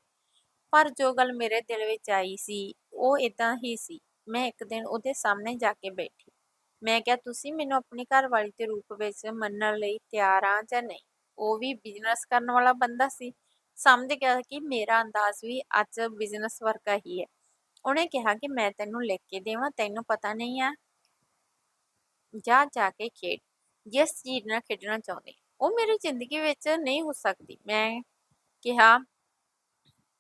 ਪਰ ਜੋ ਗੱਲ ਮੇਰੇ ਦਿਲ ਵਿੱਚ ਆਈ ਸੀ, ਉਹ ਇਦਾਂ ਹੀ ਸੀ। ਮੈਂ ਇੱਕ ਦਿਨ ਉਹਦੇ ਸਾਹਮਣੇ ਜਾ ਕੇ ਬੈਠੀ। ਮੈਂ ਕਿਹਾ, ਤੁਸੀਂ ਮੈਨੂੰ ਆਪਣੀ ਘਰਵਾਲੀ ਦੇ ਰੂਪ ਵਿੱਚ ਮੰਨਣ ਲਈ ਤਿਆਰ ਆ ਜਾਂ ਨਹੀਂ? ਉਹ ਵੀ ਬਿਜ਼ਨਸ ਕਰਨ ਵਾਲਾ ਬੰਦਾ ਸੀ। ਸਮਝ ਗਿਆ ਕਿ ਮੇਰਾ ਅੰਦਾਜ਼ ਵੀ ਅੱਜ ਬਿਜ਼ਨਸ ਵਰਗਾ ਹੀ ਹੈ। ਉਹਨੇ ਕਿਹਾ ਕਿ ਮੈਂ ਤੈਨੂੰ ਲਿਖ ਕੇ ਦੇਵਾਂ, ਤੈਨੂੰ ਪਤਾ ਨਹੀਂ ਆ। ਜਾ ਜਾ ਕੇ ਖੇਡ। ਜਿਸ ਚੀਜ਼ ਨਾਲ ਖੇਡਣਾ ਚਾਹੁੰਦੇ। ਉਹ ਮੇਰੀ ਜ਼ਿੰਦਗੀ ਵਿੱਚ ਨਹੀਂ ਹੋ ਸਕਦੀ। ਮੈਂ ਕਿਹਾ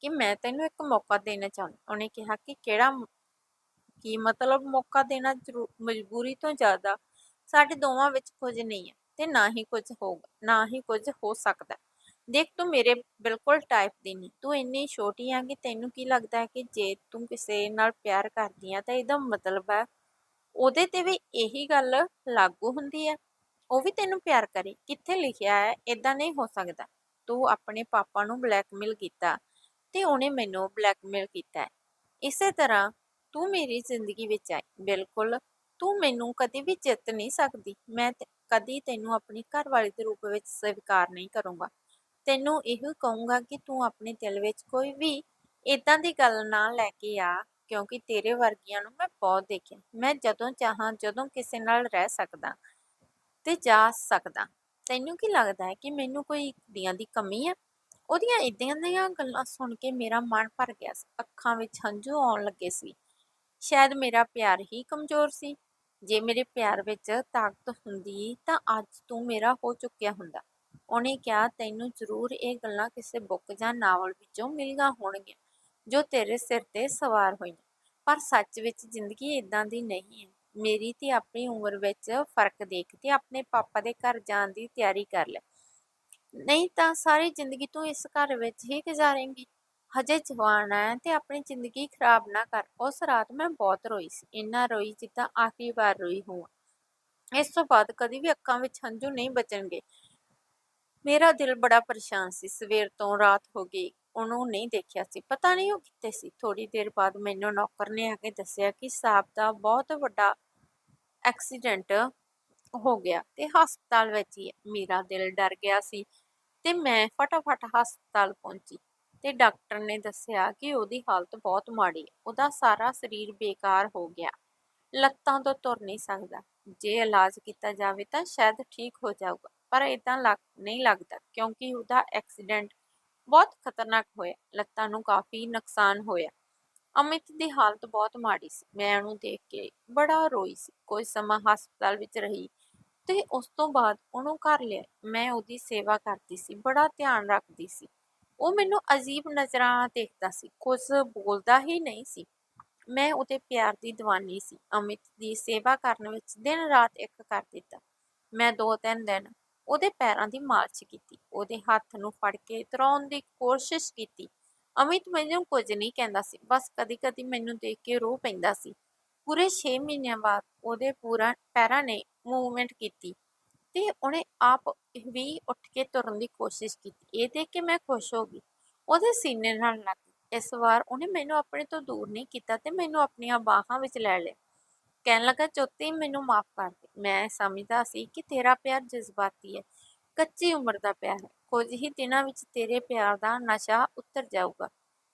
ਕਿ ਮੈਂ ਤੈਨੂੰ ਇੱਕ ਮੌਕਾ ਦੇਣਾ ਚਾਹੁੰਦੀ। ਉਹਨੇ ਕਿਹਾ ਕਿ ਕਿਹੜਾ ਕੀ ਮਤਲਬ ਮੌਕਾ ਦੇਣਾ ਮਜਬੂਰੀ ਤੋਂ ਜ਼ਿਆਦਾ ਸਾਡੇ ਦੋਵਾਂ ਵਿੱਚ ਕੁਝ ਨਹੀਂ ਹੈ ਤੇ ਨਾ ਹੀ ਕੁਝ ਹੋਊਗਾ, ਨਾ ਹੀ ਕੁਝ ਹੋ ਸਕਦਾ। ਦੇਖ ਤੂੰ ਮੇਰੇ ਬਿਲਕੁਲ ਟਾਈਪ ਦੀ ਨਹੀਂ। ਤੂੰ ਇੰਨੀ ਛੋਟੀ ਆ ਕਿ ਤੈਨੂੰ ਕੀ ਲੱਗਦਾ ਹੈ ਕਿ ਜੇ ਤੂੰ ਕਿਸੇ ਨਾਲ ਪਿਆਰ ਕਰਦੀ ਆ ਤਾਂ ਇਹਦਾ ਮਤਲਬ ਹੈ ਉਹਦੇ ਤੇ ਵੀ ਇਹੀ ਗੱਲ ਲਾਗੂ ਹੁੰਦੀ ਹੈ। ਉਹ ਵੀ ਤੈਨੂੰ ਪਿਆਰ ਕਰੇ। ਕਿੱਥੇ ਲਿਖਿਆ ਹੈ ਇਦਾਂ ਨਹੀਂ ਹੋ ਸਕਦਾ। ਤੂੰ ਆਪਣੇ ਪਾਪਾ ਨੂੰ ਬਲੈਕਮੇਲ ਕੀਤਾ ਤੇ ਉਹਨੇ ਮੈਨੂੰ ਬਲੈਕਮੇਲ ਕੀਤਾ। ਹੈ ਇਸੇ ਤਰ੍ਹਾਂ ਤੂੰ ਮੇਰੀ ਜ਼ਿੰਦਗੀ ਵਿੱਚ ਆਈ। ਬਿਲਕੁਲ, ਤੂੰ ਮੈਨੂੰ ਕਦੇ ਵੀ ਜਿੱਤ ਨਹੀਂ ਸਕਦੀ। ਮੈਂ ਕਦੀ ਤੈਨੂੰ ਆਪਣੀ ਘਰਵਾਲੀ ਦੇ ਰੂਪ ਵਿੱਚ ਸਵੀਕਾਰ ਨਹੀਂ ਕਰੂੰਗਾ। ਤੈਨੂੰ ਇਹ ਕਹੂੰਗਾ ਕਿ ਤੂੰ ਆਪਣੇ ਦਿਲ ਵਿੱਚ ਕੋਈ ਵੀ ਇਦਾਂ ਦੀ ਗੱਲ ਨਾ ਲੈ ਕੇ ਆ, ਕਿਉਂਕਿ ਤੇਰੇ ਵਰਗੀਆਂ ਨੂੰ ਮੈਂ ਬਹੁਤ ਦੇਖਿਆ। ਮੈਂ ਜਦੋਂ ਚਾਹਾਂ, ਜਦੋਂ ਕਿਸੇ ਨਾਲ ਰਹਿ ਸਕਦਾ। ਤੇ ਜਾ ਸਕਦਾ। ਤੈਨੂੰ ਕੀ ਲੱਗਦਾ ਹੈ ਕਿ ਮੈਨੂੰ ਕੋਈ ਕੁੜੀਆਂ ਦੀ ਕਮੀ ਹੈ? ਉਹਦੀਆਂ ਇਦਾਂ ਦੀਆਂ ਗੱਲਾਂ ਸੁਣ ਕੇ ਮੇਰਾ ਮਨ ਭਰ ਗਿਆ ਸੀ। ਅੱਖਾਂ ਵਿੱਚ ਹੰਝੂ ਆਉਣ ਲੱਗੇ ਸੀ। ਸ਼ਾਇਦ ਮੇਰਾ ਪਿਆਰ ਹੀ ਕਮਜ਼ੋਰ ਸੀ। ਜੇ ਮੇਰੇ ਪਿਆਰ ਵਿੱਚ ਤਾਕਤ ਹੁੰਦੀ ਤਾਂ ਅੱਜ ਤੂੰ ਮੇਰਾ ਹੋ ਚੁੱਕਿਆ ਹੁੰਦਾ। ਉਹਨੇ ਕਿਹਾ, ਤੈਨੂੰ ਜ਼ਰੂਰ ਇਹ ਗੱਲਾਂ ਕਿਸੇ ਬੁੱਕ ਜਾਂ ਨਾਵਲ ਵਿੱਚੋਂ ਮਿਲੀਆਂ ਹੋਣਗੀਆਂ ਜੋ ਤੇਰੇ ਸਿਰ ਤੇ ਸਵਾਰ ਹੋਈਆਂ। ਪਰ ਸੱਚ ਵਿੱਚ ਜ਼ਿੰਦਗੀ ਇਦਾਂ ਦੀ ਨਹੀਂ ਹੈ। ਮੇਰੀ ਤੇ ਆਪਣੀ ਉਮਰ ਵਿੱਚ ਫ਼ਰਕ ਦੇਖ ਤੇ ਆਪਣੇ ਪਾਪਾ ਦੇ ਘਰ ਜਾਣ ਦੀ ਤਿਆਰੀ ਕਰ ਲੈ। ਨਹੀਂ ਤਾਂ ਸਾਰੀ ਜ਼ਿੰਦਗੀ ਤੂੰ ਇਸ ਘਰ ਵਿੱਚ ਹੀ ਗੁਜ਼ਾਰੇਂਗੀ। ਹਜੇ ਜਵਾਨ ਹੈ ਤੇ ਆਪਣੀ ਜ਼ਿੰਦਗੀ ਖਰਾਬ ਨਾ ਕਰ। ਉਸ ਰਾਤ ਮੈਂ ਬਹੁਤ ਰੋਈ ਸੀ। ਇੰਨਾ ਰੋਈ ਜਿੱਦਾਂ ਆਖਰੀ ਵਾਰ ਰੋਈ ਹੋਵਾਂ। ਇਸ ਤੋਂ ਬਾਅਦ ਕਦੀ ਵੀ ਅੱਖਾਂ ਵਿੱਚ ਹੰਝੂ ਨਹੀਂ ਬਚਣਗੇ। ਮੇਰਾ ਦਿਲ ਬੜਾ ਪਰੇਸ਼ਾਨ ਸੀ। ਸਵੇਰ ਤੋਂ ਰਾਤ ਹੋ ਗਈ। ਉਹਨੂੰ ਨਹੀਂ ਦੇਖਿਆ ਸੀ। ਪਤਾ ਨਹੀਂ ਉਹ ਕਿੱਥੇ ਸੀ। ਥੋੜੀ ਦੇਰ ਬਾਅਦ ਮੈਨੂੰ ਨੌਕਰ ਨੇ ਆ ਕੇ ਦੱਸਿਆ ਕਿ ਸਾਹਿਬ ਦਾ ਬਹੁਤ ਵੱਡਾ ਐਕਸੀਡੈਂਟ ਹੋ ਗਿਆ ਤੇ ਹਸਪਤਾਲ ਵਿੱਚ ਹੀ ਮੇਰਾ ਦਿਲ ਡਰ ਗਿਆ ਸੀ ਤੇ ਮੈਂ ਫਟਾਫਟ ਹਸਪਤਾਲ ਪਹੁੰਚੀ ਤੇ ਡਾਕਟਰ ਨੇ ਦੱਸਿਆ ਕਿ ਉਹਦੀ ਹਾਲਤ ਬਹੁਤ ਮਾੜੀ ਹੈ। ਉਹਦਾ ਸਾਰਾ ਸਰੀਰ ਬੇਕਾਰ ਹੋ ਗਿਆ। ਲੱਤਾਂ ਤੋਂ ਤੁਰ ਨਹੀਂ ਸਕਦਾ। ਜੇ ਇਲਾਜ ਕੀਤਾ ਜਾਵੇ ਤਾਂ ਸ਼ਾਇਦ ਠੀਕ ਹੋ ਜਾਊਗਾ। ਪਰ ਇਦਾਂ ਲੱਗ, ਨਹੀਂ ਲੱਗਦਾ ਕਿਉਂਕਿ ਉਹਦਾ ਐਕਸੀਡੈਂਟ ਬਹੁਤ ਖਤਰਨਾਕ ਹੋਇਆ। ਲੱਤਾਂ ਨੂੰ ਕਾਫੀ ਨੁਕਸਾਨ ਹੋਇਆ। ਅਮਿਤ ਦੀ ਹਾਲਤ ਬਹੁਤ ਮਾੜੀ ਸੀ। ਮੈਂ ਉਹਨੂੰ ਦੇਖ ਕੇ ਬੜਾ ਰੋਈ ਸੀ। ਕੁਝ ਸਮਾਂ ਹਸਪਤਾਲ ਵਿੱਚ ਰਹੀ ਤੇ ਉਸ ਤੋਂ ਬਾਅਦ ਉਹਨੂੰ ਘਰ ਲਿਆ ਮੈਂ ਉਹਦੀ ਸੇਵਾ ਕਰਦੀ ਸੀ, ਬੜਾ ਧਿਆਨ ਰੱਖਦੀ ਸੀ। ਉਹ ਮੈਨੂੰ ਅਜੀਬ ਨਜ਼ਰਾਂ ਦੇਖਦਾ ਸੀ। ਕੁਝ ਬੋਲਦਾ ਹੀ ਨਹੀਂ ਸੀ। ਮੈਂ ਉਹਦੇ ਪਿਆਰ ਦੀ ਦੀਵਾਨੀ ਸੀ। ਅਮਿਤ ਦੀ ਸੇਵਾ ਕਰਨ ਵਿੱਚ ਦਿਨ ਰਾਤ ਇੱਕ ਕਰ ਦਿੱਤਾ। ਮੈਂ ਦੋ ਤਿੰਨ ਦਿਨ ਉਹਦੇ ਪੈਰਾਂ ਦੀ ਮਾਲਿਸ਼ ਕੀਤੀ, ਉਹਦੇ ਹੱਥ ਨੂੰ ਫੜ ਕੇ ਤਰਾਉਣ ਦੀ ਕੋਸ਼ਿਸ਼ ਕੀਤੀ। ਅਮਿਤ ਮੈਨੂੰ ਕੁਝ ਨਹੀਂ ਕਹਿੰਦਾ ਸੀ, ਬਸ ਕਦੀ-ਕਦੀ ਮੈਨੂੰ ਦੇਖ ਕੇ ਰੋ ਪੈਂਦਾ ਸੀ। ਪੂਰੇ 6 ਮਹੀਨਿਆਂ ਬਾਅਦ ਉਹਦੇ ਪੂਰਾ ਪੈਰਾਂ ਨੇ ਮੂਵਮੈਂਟ ਕੀਤੀ ਤੇ ਉਹਨੇ ਆਪ ਵੀ ਉੱਠ ਕੇ ਤੁਰਨ ਦੀ ਕੋਸ਼ਿਸ਼ ਕੀਤੀ। ਇਹ ਦੇਖ ਕੇ ਮੈਂ ਖੁਸ਼ ਹੋ ਗਈ। ਉਹਦੇ ਸੀਨੇ ਨਾਲ ਲੱਗ ਗਈ। ਇਸ ਵਾਰ ਉਹਨੇ ਮੈਨੂੰ ਆਪਣੇ ਤੋਂ ਦੂਰ ਨਹੀਂ ਕੀਤਾ ਤੇ ਮੈਨੂੰ ਆਪਣੀਆਂ ਬਾਹਾਂ ਵਿੱਚ ਲੈ ਲਿਆ। ਕਹਿਣ ਲੱਗਾ ਜੋਤੀ ਮੈਨੂੰ ਮਾਫ ਕਰ ਦੇ। ਮੈਂ ਸਮਝਦਾ ਸੀ ਕਿ ਤੇਰਾ ਪਿਆਰ ਜਜ਼ਬਾਤੀ ਹੈ। ਕੱਚੀ ਉਮਰ ਦਾ ਪਿਆਰ ਹੈ। ਕੁਝ ਹੀ ਦਿਨਾਂ ਵਿੱਚ ਤੇਰੇ ਪਿਆਰ ਦਾ ਨਸ਼ਾ ਉਤਰ ਜਾਊਗਾ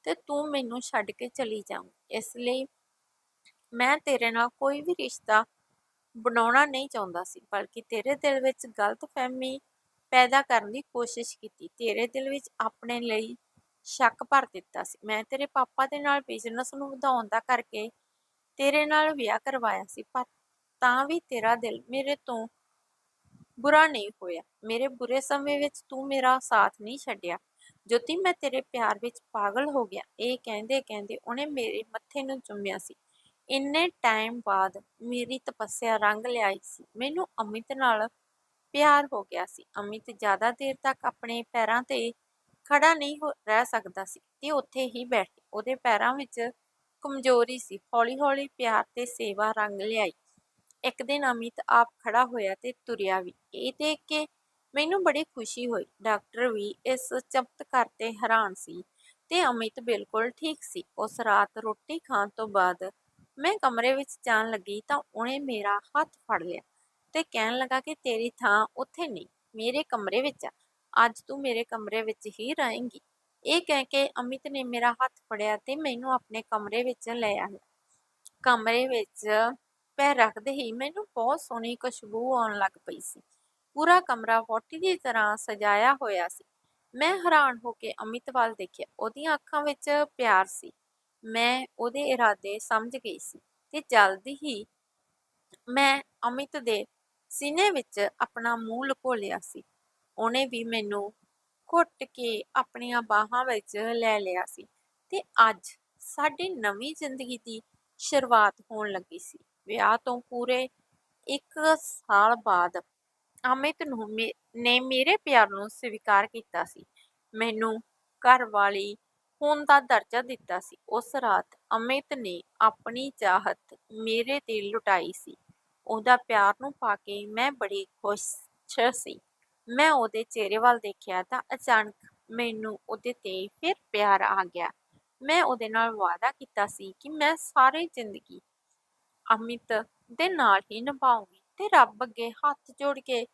ਤੇ ਤੂੰ ਮੈਨੂੰ ਛੱਡ ਕੇ ਚਲੀ ਜਾਊਂ। ਇਸ ਲਈ ਮੈਂ ਤੇਰੇ ਨਾਲ ਕੋਈ ਵੀ ਰਿਸ਼ਤਾ ਬਣਾਉਣਾ ਨਹੀਂ ਚਾਹੁੰਦਾ ਸੀ, ਬਲਕਿ ਤੇਰੇ ਦਿਲ ਵਿੱਚ ਗਲਤਫਹਿਮੀ ਪੈਦਾ ਕਰਨ ਦੀ ਕੋਸ਼ਿਸ਼ ਕੀਤੀ। ਤੇਰੇ ਦਿਲ ਵਿੱਚ ਆਪਣੇ ਲਈ ਸ਼ੱਕ ਭਰ ਦਿੱਤਾ ਸੀ। ਮੈਂ ਤੇਰੇ ਪਾਪਾ ਦੇ ਨਾਲ ਬਿਜ਼ਨਸ ਨੂੰ ਵਧਾਉਣ ਦਾ ਕਰਕੇ ਤੇਰੇ ਨਾਲ ਵਿਆਹ ਕਰਵਾਇਆ ਸੀ, ਪਰ ਤਾਂ ਵੀ ਤੇਰਾ ਦਿਲ ਮੇਰੇ ਤੋਂ ਬੁਰਾ ਨਹੀਂ ਹੋਇਆ। ਮੇਰੇ ਬੁਰੇ ਸਮੇਂ ਵਿੱਚ ਤੂੰ ਮੇਰਾ ਸਾਥ ਨਹੀਂ ਛੱਡਿਆ। ਜੋਤੀ, ਮੈਂ ਤੇਰੇ ਪਿਆਰ ਵਿੱਚ ਪਾਗਲ ਹੋ ਗਿਆ। ਇਹ ਕਹਿੰਦੇ ਕਹਿੰਦੇ ਉਹਨੇ ਮੇਰੇ ਮੱਥੇ ਨੂੰ ਚੁੰਮਿਆ ਸੀ। ਇੰਨੇ ਟਾਈਮ ਬਾਅਦ ਮੇਰੀ ਤਪੱਸਿਆ ਰੰਗ ਲਿਆਈ ਸੀ। ਮੈਨੂੰ ਅਮਿਤ ਨਾਲ ਪਿਆਰ ਹੋ ਗਿਆ ਸੀ। ਅਮਿਤ ਜ਼ਿਆਦਾ ਦੇਰ ਤੱਕ ਆਪਣੇ ਪੈਰਾਂ ਤੇ ਖੜਾ ਨਹੀਂ ਹੋ, ਰਹਿ ਸਕਦਾ ਸੀ। ਤੇ ਉੱਥੇ ਹੀ ਬੈਠ। ਉਹਦੇ ਪੈਰਾਂ ਵਿੱਚ ਕਮਜ਼ੋਰੀ ਸੀ। ਹੌਲੀ-ਹੌਲੀ ਪਿਆਰ ਤੇ ਸੇਵਾ ਰੰਗ ਲਿਆਈ। ਇੱਕ ਦਿਨ ਅਮਿਤ ਆਪ ਖੜਾ ਹੋਇਆ ਤੇ ਤੁਰਿਆ ਵੀ। ਇਹ ਦੇਖ ਕੇ ਮੈਨੂੰ ਬੜੀ ਖੁਸ਼ੀ ਹੋਈ। ਡਾਕਟਰ ਵੀ ਇਸ ਚਮਤਕਾਰ ਤੇ ਹੈਰਾਨ ਸੀ ਤੇ ਅਮਿਤ ਬਿਲਕੁਲ ਠੀਕ ਸੀ। ਉਸ ਰਾਤ ਰੋਟੀ ਖਾਣ ਤੋਂ ਬਾਅਦ ਮੈਂ ਕਮਰੇ ਵਿੱਚ ਜਾਣ ਲੱਗੀ ਤਾਂ ਉਹਨੇ ਮੇਰਾ ਹੱਥ ਫੜ ਲਿਆ ਤੇ ਕਹਿਣ ਲੱਗਾ ਕਿ ਤੇਰੀ ਥਾਂ ਉੱਥੇ ਨਹੀਂ, ਮੇਰੇ ਕਮਰੇ ਵਿੱਚ ਆ। ਅੱਜ ਤੂੰ ਮੇਰੇ ਕਮਰੇ ਵਿੱਚ ਹੀ ਰਹੇਂਗੀ। ਇਹ ਕਹਿ ਕੇ ਅਮਿਤ ਨੇ ਮੇਰਾ ਹੱਥ ਫੜਿਆ ਤੇ ਮੈਨੂੰ ਆਪਣੇ ਕਮਰੇ ਵਿੱਚ ਲੈ ਆਇਆ। ਕਮਰੇ ਵਿੱਚ ਪੈਰ ਰੱਖਦੇ ਹੀ ਮੈਨੂੰ ਬਹੁਤ ਸੋਹਣੀ ਖੁਸ਼ਬੂ ਆਉਣ ਲੱਗ ਪਈ ਸੀ। ਪੂਰਾ ਕਮਰਾ ਵੋਟੀ ਦੀ ਤਰ੍ਹਾਂ ਸਜਾਇਆ ਹੋਇਆ ਸੀ। ਮੈਂ ਹੈਰਾਨ ਹੋ ਕੇ ਅਮਿਤ ਵੱਲ ਦੇਖਿਆ। ਉਹਦੀਆਂ ਅੱਖਾਂ ਵਿੱਚ ਪਿਆਰ ਸੀ। ਮੈਂ ਉਹਦੇ ਇਰਾਦੇ ਸਮਝ ਗਈ ਸੀ ਤੇ ਜਲਦੀ ਹੀ ਮੈਂ ਅਮਿਤ ਦੇ ਸੀਨੇ ਵਿੱਚ ਆਪਣਾ ਮੂੰਹ ਲੁਕੋ ਲਿਆ ਸੀ। ਉਹਨੇ ਵੀ ਮੈਨੂੰ ਘੁੱਟ ਕੇ ਆਪਣੀਆਂ ਬਾਹਾਂ ਵਿੱਚ ਲੈ ਲਿਆ ਸੀ ਤੇ ਅੱਜ ਸਾਡੀ ਨਵੀਂ ਜ਼ਿੰਦਗੀ ਦੀ ਸ਼ੁਰੂਆਤ ਹੋਣ ਲੱਗੀ ਸੀ। ਵਿਆਹ ਤੋਂ ਪੂਰੇ 1 ਸਾਲ ਬਾਅਦ ਅਮਿਤ ਨੂੰ ਮੇ- ਨੇ ਮੇਰੇ ਪਿਆਰ ਨੂੰ ਸਵੀਕਾਰ ਕੀਤਾ ਸੀ। ਮੈਨੂੰ ਘਰ ਵਾਲੀ ਹੋਣ ਦਾ ਦਰਜਾ ਦਿੱਤਾ ਸੀ। ਉਸ ਰਾਤ ਅਮਿਤ ਨੇ ਆਪਣੀ ਚਾਹਤ ਮੇਰੇ ਤੇ ਲੁਟਾਈ ਸੀ। ਉਹਦਾ ਪਿਆਰ ਨੂੰ ਪਾ ਕੇ ਮੈਂ ਬੜੀ ਖੁਸ਼ ਸੀ। ਮੈਂ ਉਹਦੇ ਚਿਹਰੇ ਵੱਲ ਦੇਖਿਆ ਤਾਂ ਅਚਾਨਕ ਮੈਨੂੰ ਉਹਦੇ ਤੇ ਫਿਰ ਪਿਆਰ ਆ ਗਿਆ। ਮੈਂ ਉਹਦੇ ਨਾਲ ਵਾਅਦਾ ਕੀਤਾ ਸੀ ਕਿ ਮੈਂ ਸਾਰੀ ਜ਼ਿੰਦਗੀ ਅਮਿਤ ਦੇ ਨਾਲ ਹੀ ਨਿਭਾਉਂਗੀ ਤੇ ਰੱਬ ਅੱਗੇ ਹੱਥ ਜੋੜ ਕੇ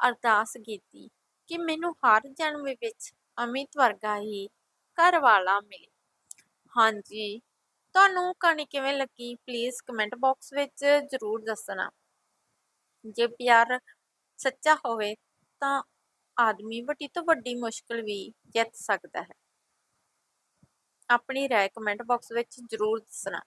ਅਰਦਾਸ ਕੀਤੀ ਕਿ ਮੈਨੂੰ ਹਰ ਜਨਮ ਵਿੱਚ ਅਮਿਤ ਵਰਗਾ ਹੀ ਘਰ ਵਾਲਾ ਮਿਲੇ। ਹਾਂਜੀ, ਤੁਹਾਨੂੰ ਕਹਾਣੀ ਕਿਵੇਂ ਲੱਗੀ? ਪਲੀਜ਼ ਕਮੈਂਟ ਬਾਕਸ ਵਿੱਚ ਜ਼ਰੂਰ ਦੱਸਣਾ। ਜੇ ਪਿਆਰ ਸੱਚਾ ਹੋਵੇ ਤਾਂ ਆਦਮੀ ਵੱਡੀ ਤੋਂ ਵੱਡੀ ਮੁਸ਼ਕਲ ਵੀ ਜਿੱਤ ਸਕਦਾ ਹੈ। ਆਪਣੀ ਰਾਏ ਕਮੈਂਟ ਬਾਕਸ ਵਿੱਚ ਜ਼ਰੂਰ ਦੱਸਣਾ।